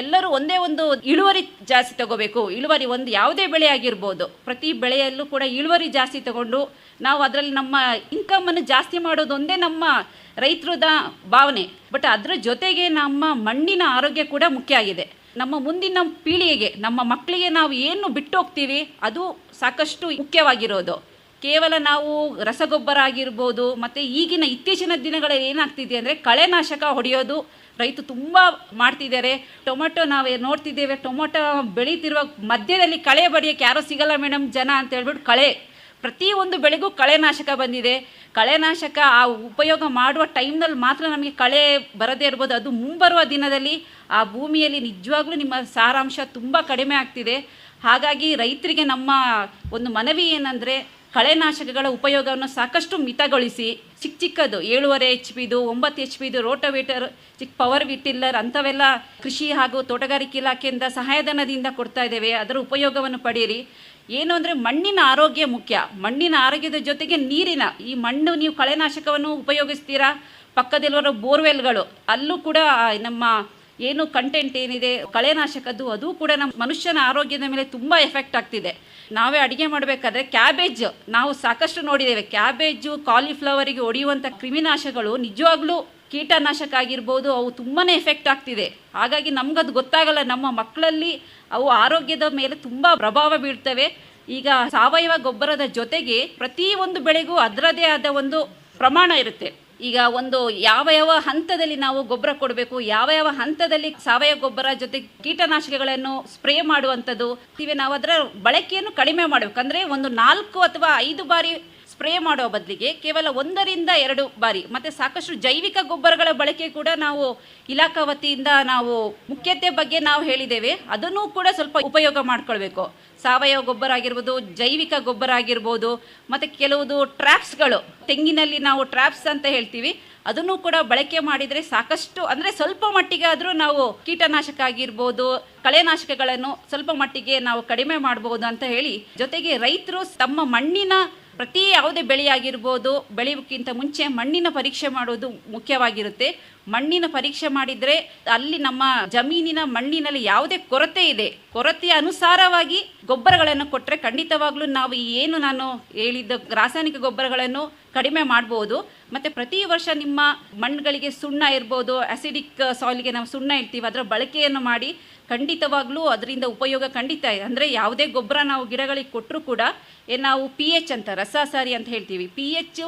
Speaker 3: ಎಲ್ಲರೂ ಒಂದೇ ಒಂದು ಇಳುವರಿ ಜಾಸ್ತಿ ತಗೋಬೇಕು. ಇಳುವರಿ ಒಂದು ಯಾವುದೇ ಬೆಳೆ ಆಗಿರ್ಬೋದು. ಪ್ರತಿ ಬೆಳೆಯಲ್ಲೂ ಕೂಡ ಇಳುವರಿ ಜಾಸ್ತಿ ತಗೊಂಡು ನಾವು ಅದರಲ್ಲಿ ನಮ್ಮ ಇನ್ಕಮನ್ನು ಜಾಸ್ತಿ ಮಾಡೋದು ಒಂದೇ ನಮ್ಮ ರೈತರದ ಭಾವನೆ. ಬಟ್ ಅದರ ಜೊತೆಗೆ ನಮ್ಮ ಮಣ್ಣಿನ ಆರೋಗ್ಯ ಕೂಡ ಮುಖ್ಯ ಆಗಿದೆ. ನಮ್ಮ ಮುಂದಿನ ಪೀಳಿಗೆಗೆ, ನಮ್ಮ ಮಕ್ಕಳಿಗೆ ನಾವು ಏನು ಬಿಟ್ಟು ಹೋಗ್ತೀವಿ, ಅದು ಸಾಕಷ್ಟು ಮುಖ್ಯವಾಗಿರೋದು. ಕೇವಲ ನಾವು ರಸಗೊಬ್ಬರ ಆಗಿರ್ಬೋದು, ಮತ್ತು ಈಗಿನ ಇತ್ತೀಚಿನ ದಿನಗಳಲ್ಲಿ ಏನಾಗ್ತಿದೆ ಅಂದರೆ ಕಳೆನಾಶಕ ಹೊಡೆಯೋದು ರೈತ ತುಂಬ ಮಾಡ್ತಿದ್ದಾರೆ. ಟೊಮೊಟೊ ನಾವು ನೋಡ್ತಿದ್ದೇವೆ. ಟೊಮೊಟೊ ಬೆಳೀತಿರುವ ಮಧ್ಯದಲ್ಲಿ ಕಳೆ ಬಡಿಯೋಕ್ಕೆ ಯಾರೋ ಸಿಗಲ್ಲ ಮೇಡಮ್ ಜನ ಅಂತ ಹೇಳ್ಬಿಟ್ಟು ಕಳೆ. ಪ್ರತಿಯೊಂದು ಬೆಳೆಗೂ ಕಳೆನಾಶಕ ಬಂದಿದೆ. ಕಳೆನಾಶಕ ಆ ಉಪಯೋಗ ಮಾಡುವ ಟೈಮ್ನಲ್ಲಿ ಮಾತ್ರ ನಮಗೆ ಕಳೆ ಬರದೇ ಇರ್ಬೋದು. ಅದು ಮುಂಬರುವ ದಿನದಲ್ಲಿ ಆ ಭೂಮಿಯಲ್ಲಿ ನಿಜವಾಗ್ಲೂ ನಿಮ್ಮ ಸಾರಾಂಶ ತುಂಬ ಕಡಿಮೆ ಆಗ್ತಿದೆ. ಹಾಗಾಗಿ ರೈತರಿಗೆ ನಮ್ಮ ಒಂದು ಮನವಿ ಏನಂದರೆ ಕಳೆನಾಶಕಗಳ ಉಪಯೋಗವನ್ನು ಸಾಕಷ್ಟು ಮಿತಗೊಳಿಸಿ ಚಿಕ್ಕ ಚಿಕ್ಕದು, ಏಳುವರೆ ಎಚ್ ಪಿದು, ಒಂಬತ್ತು ಎಚ್ ಪಿದು ರೋಟೋವೇಟರ್ ಚಿಕ್ಕ ಪವರ್ ವಿಟಿಲ್ಲರ್ ಅಂಥವೆಲ್ಲ ಕೃಷಿ ಹಾಗೂ ತೋಟಗಾರಿಕೆ ಇಲಾಖೆಯಿಂದ ಸಹಾಯಧನದಿಂದ ಕೊಡ್ತಾ ಇದ್ದೇವೆ. ಅದರ ಉಪಯೋಗವನ್ನು ಪಡೆಯಿರಿ. ಏನು ಅಂದರೆ ಮಣ್ಣಿನ ಆರೋಗ್ಯ ಮುಖ್ಯ. ಮಣ್ಣಿನ ಆರೋಗ್ಯದ ಜೊತೆಗೆ ನೀರಿನ. ಈ ಮಣ್ಣು ನೀವು ಕಳೆನಾಶಕವನ್ನು ಉಪಯೋಗಿಸ್ತೀರಾ? ಪಕ್ಕದಲ್ಲಿರೋ ಬೋರ್ವೆಲ್ಗಳು. ಅಲ್ಲೂ ಕೂಡ ನಮ್ಮ ಏನು ಕಂಟೆಂಟ್ ಏನಿದೆ ಕಳೆನಾಶಕದ್ದು ಅದು ಕೂಡ ನಮ್ಮ ಮನುಷ್ಯನ ಆರೋಗ್ಯದ ಮೇಲೆ ತುಂಬ ಎಫೆಕ್ಟ್ ಆಗ್ತಿದೆ. ನಾವೇ ಅಡುಗೆ ಮಾಡಬೇಕಾದ್ರೆ ಕ್ಯಾಬೇಜ್. ನಾವು ಸಾಕಷ್ಟು ನೋಡಿದ್ದೇವೆ. ಕ್ಯಾಬೇಜು ಕಾಲಿಫ್ಲವರಿಗೆ ಒಡೆಯುವಂಥ ಕ್ರಿಮಿನಾಶಗಳು ನಿಜವಾಗ್ಲೂ ಕೀಟನಾಶಕ ಆಗಿರ್ಬೋದು. ಅವು ತುಂಬಾ ಎಫೆಕ್ಟ್ ಆಗ್ತಿದೆ. ಹಾಗಾಗಿ ನಮಗದು ಗೊತ್ತಾಗಲ್ಲ, ನಮ್ಮ ಮಕ್ಕಳಲ್ಲಿ ಅವು ಆರೋಗ್ಯದ ಮೇಲೆ ತುಂಬ ಪ್ರಭಾವ ಬೀಳ್ತವೆ ಈಗ ಸಾವಯವ ಗೊಬ್ಬರದ ಜೊತೆಗೆ ಪ್ರತಿ ಒಂದು ಬೆಳೆಗೂ ಅದರದೇ ಆದ ಒಂದು ಪ್ರಮಾಣ ಇರುತ್ತೆ. ಈಗ ಒಂದು ಯಾವ ಯಾವ ಹಂತದಲ್ಲಿ ನಾವು ಗೊಬ್ಬರ ಕೊಡಬೇಕು, ಯಾವ ಯಾವ ಹಂತದಲ್ಲಿ ಸಾವಯವ ಗೊಬ್ಬರ ಜೊತೆ ಕೀಟನಾಶಕಗಳನ್ನು ಸ್ಪ್ರೇ ಮಾಡುವಂಥದ್ದು, ಇವೆ ನಾವು ಅದರ ಬಳಕೆಯನ್ನು ಕಡಿಮೆ ಮಾಡಬೇಕು. ಅಂದರೆ ಒಂದು ನಾಲ್ಕು ಅಥವಾ ಐದು ಬಾರಿ ಸ್ಪ್ರೇ ಮಾಡುವ ಬದಲಿಗೆ ಕೇವಲ ಒಂದರಿಂದ ಎರಡು ಬಾರಿ. ಮತ್ತು ಸಾಕಷ್ಟು ಜೈವಿಕ ಗೊಬ್ಬರಗಳ ಬಳಕೆ ಕೂಡ ನಾವು ಇಲಾಖಾ ವತಿಯಿಂದ ನಾವು ಮುಖ್ಯತೆ ಬಗ್ಗೆ ನಾವು ಹೇಳಿದ್ದೇವೆ. ಅದನ್ನು ಕೂಡ ಸ್ವಲ್ಪ ಉಪಯೋಗ ಮಾಡ್ಕೊಳ್ಬೇಕು. ಸಾವಯವ ಗೊಬ್ಬರ ಆಗಿರ್ಬೋದು, ಜೈವಿಕ ಗೊಬ್ಬರ ಆಗಿರ್ಬೋದು, ಮತ್ತು ಕೆಲವುದು ಟ್ರ್ಯಾಪ್ಸ್ಗಳು ತೆಂಗಿನಲ್ಲಿ ನಾವು ಟ್ರ್ಯಾಪ್ಸ್ ಅಂತ ಹೇಳ್ತೀವಿ. ಅದನ್ನು ಕೂಡ ಬಳಕೆ ಮಾಡಿದರೆ ಸಾಕಷ್ಟು, ಅಂದರೆ ಸ್ವಲ್ಪ ಮಟ್ಟಿಗೆ ಆದರೂ ನಾವು ಕೀಟನಾಶಕ ಆಗಿರ್ಬೋದು, ಕಳೆನಾಶಕಗಳನ್ನು ಸ್ವಲ್ಪ ಮಟ್ಟಿಗೆ ನಾವು ಕಡಿಮೆ ಮಾಡ್ಬೋದು ಅಂತ ಹೇಳಿ, ಜೊತೆಗೆ ರೈತರು ತಮ್ಮ ಮಣ್ಣಿನ ಪ್ರತಿ ಯಾವುದೇ ಬೆಳೆಯಾಗಿರ್ಬೋದು ಬೆಳೆಯೋಕ್ಕಿಂತ ಮುಂಚೆ ಮಣ್ಣಿನ ಪರೀಕ್ಷೆ ಮಾಡೋದು ಮುಖ್ಯವಾಗಿರುತ್ತೆ. ಮಣ್ಣಿನ ಪರೀಕ್ಷೆ ಮಾಡಿದರೆ ಅಲ್ಲಿ ನಮ್ಮ ಜಮೀನಿನ ಮಣ್ಣಿನಲ್ಲಿ ಯಾವುದೇ ಕೊರತೆ ಇದೆ. ಕೊರತೆಯ ಅನುಸಾರವಾಗಿ ಗೊಬ್ಬರಗಳನ್ನು ಕೊಟ್ಟರೆ ಖಂಡಿತವಾಗ್ಲೂ ನಾವು ಏನು ನಾನು ಹೇಳಿದ್ದ ರಾಸಾಯನಿಕ ಗೊಬ್ಬರಗಳನ್ನು ಕಡಿಮೆ ಮಾಡ್ಬೋದು. ಮತ್ತು ಪ್ರತಿ ವರ್ಷ ನಿಮ್ಮ ಮಣ್ಣುಗಳಿಗೆ ಸುಣ್ಣ ಇರ್ಬೋದು ಅಸಿಡಿಕ್ ಸಾಯಿಲ್ಗೆ ನಾವು ಸುಣ್ಣ ಇಡ್ತೀವಿ, ಅದರ ಬಳಕೆಯನ್ನು ಮಾಡಿ ಖಂಡಿತವಾಗ್ಲೂ ಅದರಿಂದ ಉಪಯೋಗ ಖಂಡಿತ ಇದೆ. ಅಂದರೆ ಯಾವುದೇ ಗೊಬ್ಬರ ನಾವು ಗಿಡಗಳಿಗೆ ಕೊಟ್ಟರೂ ಕೂಡ, ಏ ನಾವು ಪಿ ಎಚ್ ಅಂತ, ರಸಾಸಾರಿ ಅಂತ ಹೇಳ್ತೀವಿ. ಪಿ ಎಚ್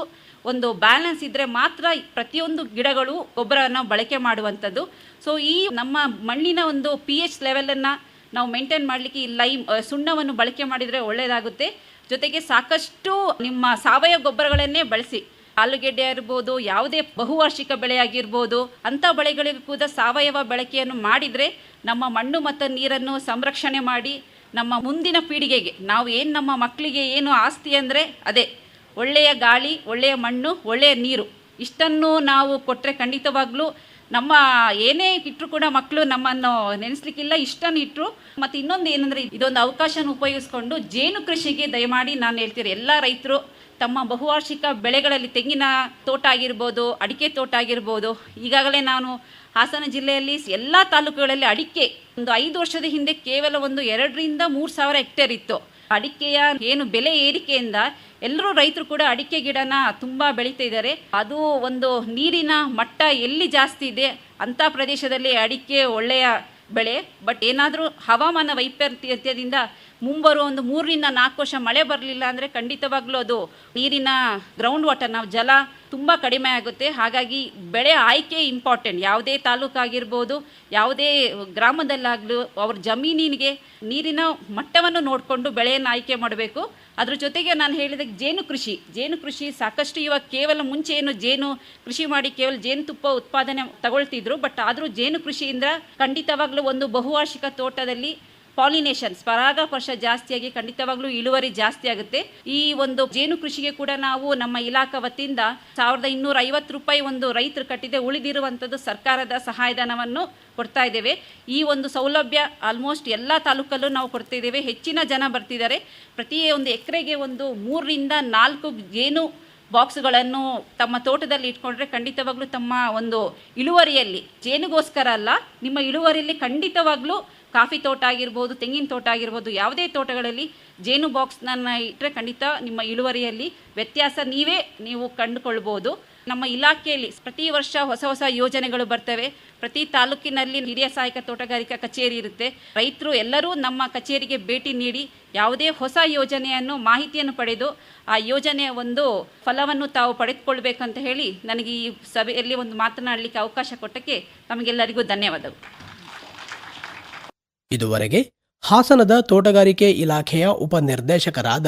Speaker 3: ಒಂದು ಬ್ಯಾಲೆನ್ಸ್ ಇದ್ದರೆ ಮಾತ್ರ ಪ್ರತಿಯೊಂದು ಗಿಡಗಳು ಗೊಬ್ಬರವನ್ನು ಬಳಕೆ ಮಾಡುವಂಥದ್ದು. ಸೊ ಈ ನಮ್ಮ ಮಣ್ಣಿನ ಒಂದು ಪಿ ಎಚ್ ಲೆವೆಲನ್ನು ನಾವು ಮೇಂಟೈನ್ ಮಾಡಲಿಕ್ಕೆ ಈ ಲೈಮ್ ಸುಣ್ಣವನ್ನು ಬಳಕೆ ಮಾಡಿದರೆ ಒಳ್ಳೆಯದಾಗುತ್ತೆ ಜೊತೆಗೆ ಸಾಕಷ್ಟು ನಿಮ್ಮ ಸಾವಯವ ಗೊಬ್ಬರಗಳನ್ನೇ ಬಳಸಿ. ಆಲೂಗೆಡ್ಡೆ ಇರ್ಬೋದು ಯಾವುದೇ ಬಹುವಾರ್ಷಿಕ ಬೆಳೆ ಆಗಿರ್ಬೋದು, ಅಂಥ ಬೆಳೆಗಳಿಗೂ ಕೂಡ ಸಾವಯವ ಬಳಕೆಯನ್ನು ಮಾಡಿದರೆ ನಮ್ಮ ಮಣ್ಣು ಮತ್ತು ನೀರನ್ನು ಸಂರಕ್ಷಣೆ ಮಾಡಿ ನಮ್ಮ ಮುಂದಿನ ಪೀಳಿಗೆಗೆ, ನಾವು ಏನು ನಮ್ಮ ಮಕ್ಕಳಿಗೆ ಏನು ಆಸ್ತಿ ಅಂದರೆ ಅದೇ, ಒಳ್ಳೆಯ ಗಾಳಿ, ಒಳ್ಳೆಯ ಮಣ್ಣು, ಒಳ್ಳೆಯ ನೀರು, ಇಷ್ಟನ್ನು ನಾವು ಕೊಟ್ಟರೆ ಖಂಡಿತವಾಗ್ಲೂ ನಮ್ಮ ಏನೇ ಇಟ್ಟರು ಕೂಡ ಮಕ್ಕಳು ನಮ್ಮನ್ನು ನೆನೆಸ್ಲಿಕ್ಕಿಲ್ಲ, ಇಷ್ಟನ್ನು ಇಟ್ಟರು ಮತ್ತು ಇನ್ನೊಂದು ಏನಂದರೆ, ಇದೊಂದು ಅವಕಾಶನ ಉಪಯೋಗಿಸ್ಕೊಂಡು ಜೇನು ಕೃಷಿಗೆ ದಯಮಾಡಿ ನಾನು ಹೇಳ್ತೀನಿ ಎಲ್ಲ ರೈತರು ತಮ್ಮ ಬಹುವಾರ್ಷಿಕ ಬೆಳೆಗಳಲ್ಲಿ ತೆಂಗಿನ ತೋಟ ಆಗಿರ್ಬೋದು, ಅಡಿಕೆ ತೋಟ ಆಗಿರ್ಬೋದು, ಈಗಾಗಲೇ ನಾನು ಹಾಸನ ಜಿಲ್ಲೆಯಲ್ಲಿ ಎಲ್ಲ ತಾಲೂಕುಗಳಲ್ಲಿ ಅಡಿಕೆ ಒಂದು ಐದು ವರ್ಷದ ಹಿಂದೆ ಕೇವಲ ಒಂದು ಎರಡರಿಂದ ಮೂರು ಸಾವಿರ ಹೆಕ್ಟೇರ್ ಇತ್ತು. ಅಡಿಕೆಯ ಏನು ಬೆಲೆ ಏರಿಕೆಯಿಂದ ಎಲ್ಲರೂ ರೈತರು ಕೂಡ ಅಡಿಕೆ ಗಿಡನ ತುಂಬ ಬೆಳೀತಾ ಇದ್ದಾರೆ. ಅದು ಒಂದು ನೀರಿನ ಮಟ್ಟ ಎಲ್ಲಿ ಜಾಸ್ತಿ ಇದೆ ಅಂಥ ಪ್ರದೇಶದಲ್ಲಿ ಅಡಿಕೆ ಒಳ್ಳೆಯ ಬೆಳೆ, ಬಟ್ ಏನಾದರೂ ಹವಾಮಾನ ವೈಪರೀತ್ಯದಿಂದ ಮುಂಬರುವ ಒಂದು ಮೂರರಿಂದ ನಾಲ್ಕು ವರ್ಷ ಮಳೆ ಬರಲಿಲ್ಲ ಅಂದರೆ ಖಂಡಿತವಾಗ್ಲೂ ಅದು ನೀರಿನ ಗ್ರೌಂಡ್ ವಾಟರ್ ನಾವು ಜಲ ತುಂಬ ಕಡಿಮೆ ಆಗುತ್ತೆ. ಹಾಗಾಗಿ ಬೆಳೆ ಆಯ್ಕೆ ಇಂಪಾರ್ಟೆಂಟ್ ಯಾವುದೇ ತಾಲೂಕಾಗಿರ್ಬೋದು ಯಾವುದೇ ಗ್ರಾಮದಲ್ಲಾಗಲೂ ಅವ್ರ ಜಮೀನಿಗೆ ನೀರಿನ ಮಟ್ಟವನ್ನು ನೋಡಿಕೊಂಡು ಬೆಳೆಯನ್ನು ಆಯ್ಕೆ ಮಾಡಬೇಕು. ಅದ್ರ ಜೊತೆಗೆ ನಾನು ಹೇಳಿದ ಜೇನು ಕೃಷಿ. ಜೇನು ಕೃಷಿ ಸಾಕಷ್ಟು ಇವಾಗ ಕೇವಲ ಮುಂಚೆ ಏನು ಜೇನು ಕೃಷಿ ಮಾಡಿ ಕೇವಲ ಜೇನುತುಪ್ಪ ಉತ್ಪಾದನೆ ತಗೊಳ್ತಿದ್ರು. ಬಟ್ ಆದರೂ ಜೇನು ಕೃಷಿಯಿಂದ ಖಂಡಿತವಾಗ್ಲೂ ಒಂದು ಬಹುವಾರ್ಷಿಕ ತೋಟದಲ್ಲಿ ಪಾಲಿನೇಷನ್ಸ್ ಪರಾಗಸ್ಪರ್ಶ ಜಾಸ್ತಿಯಾಗಿ ಖಂಡಿತವಾಗ್ಲೂ ಇಳುವರಿ ಜಾಸ್ತಿ ಆಗುತ್ತೆ. ಈ ಒಂದು ಜೇನು ಕೃಷಿಗೆ ಕೂಡ ನಾವು ನಮ್ಮ ಇಲಾಖಾ ವತಿಯಿಂದ ಸಾವಿರದ ಇನ್ನೂರ ಐವತ್ತು ರೂಪಾಯಿ ಒಂದು ರೈತರು ಕಟ್ಟಿದೆ, ಉಳಿದಿರುವಂಥದ್ದು ಸರ್ಕಾರದ ಸಹಾಯಧನವನ್ನು ಕೊಡ್ತಾ ಇದ್ದೇವೆ. ಈ ಒಂದು ಸೌಲಭ್ಯ ಆಲ್ಮೋಸ್ಟ್ ಎಲ್ಲ ತಾಲೂಕಲ್ಲೂ ನಾವು ಕೊಡ್ತಾ ಇದ್ದೇವೆ. ಹೆಚ್ಚಿನ ಜನ ಬರ್ತಿದ್ದಾರೆ. ಪ್ರತಿ ಒಂದು ಎಕರೆಗೆ ಒಂದು ಮೂರರಿಂದ ನಾಲ್ಕು ಜೇನು ಬಾಕ್ಸ್ಗಳನ್ನು ತಮ್ಮ ತೋಟದಲ್ಲಿ ಇಟ್ಕೊಂಡ್ರೆ ಖಂಡಿತವಾಗ್ಲೂ ತಮ್ಮ ಒಂದು ಇಳುವರಿಯಲ್ಲಿ, ಜೇನುಗೋಸ್ಕರ ಅಲ್ಲ, ನಿಮ್ಮ ಇಳುವರಿಯಲ್ಲಿ ಖಂಡಿತವಾಗ್ಲೂ ಕಾಫಿ ತೋಟ ಆಗಿರ್ಬೋದು, ತೆಂಗಿನ ತೋಟ ಆಗಿರ್ಬೋದು, ಯಾವುದೇ ತೋಟಗಳಲ್ಲಿ ಜೇನು ಬಾಕ್ಸ್ನ ಇಟ್ಟರೆ ಖಂಡಿತ ನಿಮ್ಮ ಇಳುವರಿಯಲ್ಲಿ ವ್ಯತ್ಯಾಸ ನೀವೇ ನೀವು ಕಂಡುಕೊಳ್ಬೋದು. ನಮ್ಮ ಇಲಾಖೆಯಲ್ಲಿ ಪ್ರತಿ ವರ್ಷ ಹೊಸ ಹೊಸ ಯೋಜನೆಗಳು ಬರ್ತವೆ. ಪ್ರತಿ ತಾಲೂಕಿನಲ್ಲಿ ಹಿರಿಯ ಸಹಾಯಕ ತೋಟಗಾರಿಕಾ ಕಚೇರಿ ಇರುತ್ತೆ. ರೈತರು ಎಲ್ಲರೂ ನಮ್ಮ ಕಚೇರಿಗೆ ಭೇಟಿ ನೀಡಿ ಯಾವುದೇ ಹೊಸ ಯೋಜನೆಯನ್ನು, ಮಾಹಿತಿಯನ್ನು ಪಡೆದು ಆ ಯೋಜನೆಯ ಒಂದು ಫಲವನ್ನು ತಾವು ಪಡೆದುಕೊಳ್ಬೇಕಂತ ಹೇಳಿ ನನಗೆ ಈ ಸಭೆಯಲ್ಲಿ ಒಂದು ಮಾತನಾಡಲಿಕ್ಕೆ ಅವಕಾಶ ಕೊಟ್ಟಕ್ಕೆ ತಮಗೆಲ್ಲರಿಗೂ ಧನ್ಯವಾದಗಳು.
Speaker 1: ಇದುವರೆಗೆ ಹಾಸನದ ತೋಟಗಾರಿಕೆ ಇಲಾಖೆಯ ಉಪನಿರ್ದೇಶಕರಾದ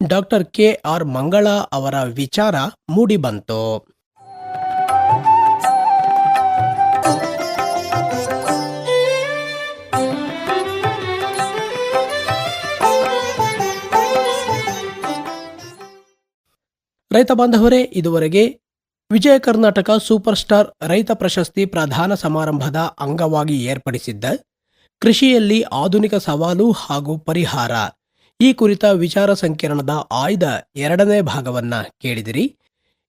Speaker 1: ಡಾಕ್ಟರ್ ಕೆ ಆರ್ ಮಂಗಳ ಅವರ ವಿಚಾರ ಮೂಡಿಬಂತು ರೈತ ಬಾಂಧವರೇ, ಇದುವರೆಗೆ ವಿಜಯ ಕರ್ನಾಟಕ ಸೂಪರ್ ಸ್ಟಾರ್ ರೈತ ಪ್ರಶಸ್ತಿ ಪ್ರಧಾನ ಸಮಾರಂಭದ ಅಂಗವಾಗಿ ಏರ್ಪಡಿಸಿದ್ದ ಕೃಷಿಯಲ್ಲಿ ಆಧುನಿಕ ಸವಾಲು ಹಾಗೂ ಪರಿಹಾರ. ಈ ಕುರಿತ ವಿಚಾರ ಸಂಕಿರಣದ ಆಯ್ದ ಎರಡನೇ ಭಾಗವನ್ನ ಕೇಳಿದಿರಿ.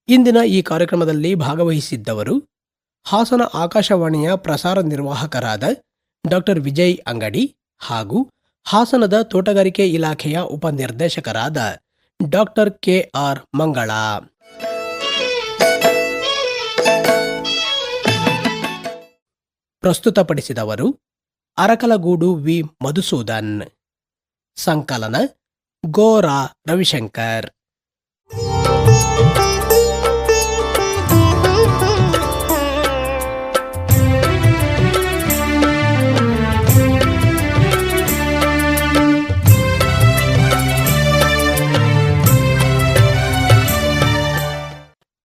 Speaker 1: ಇಂದಿನ ಈ ಕಾರ್ಯಕ್ರಮದಲ್ಲಿ ಭಾಗವಹಿಸಿದ್ದವರು ಹಾಸನ ಆಕಾಶವಾಣಿಯ ಪ್ರಸಾರ ನಿರ್ವಾಹಕರಾದ ಡಾಕ್ಟರ್ ವಿಜಯ್ ಅಂಗಡಿ ಹಾಗೂ ಹಾಸನದ ತೋಟಗಾರಿಕೆ ಇಲಾಖೆಯ ಉಪನಿರ್ದೇಶಕರಾದ ಡಾಕ್ಟರ್ ಕೆ ಆರ್ ಮಂಗಳ. ಪ್ರಸ್ತುತಪಡಿಸಿದವರು ಅರಕಲಗೂಡು ವಿ ಮಧುಸೂದನ್ ಸಂಕಲನ ಗೋರಾ ರವಿಶಂಕರ್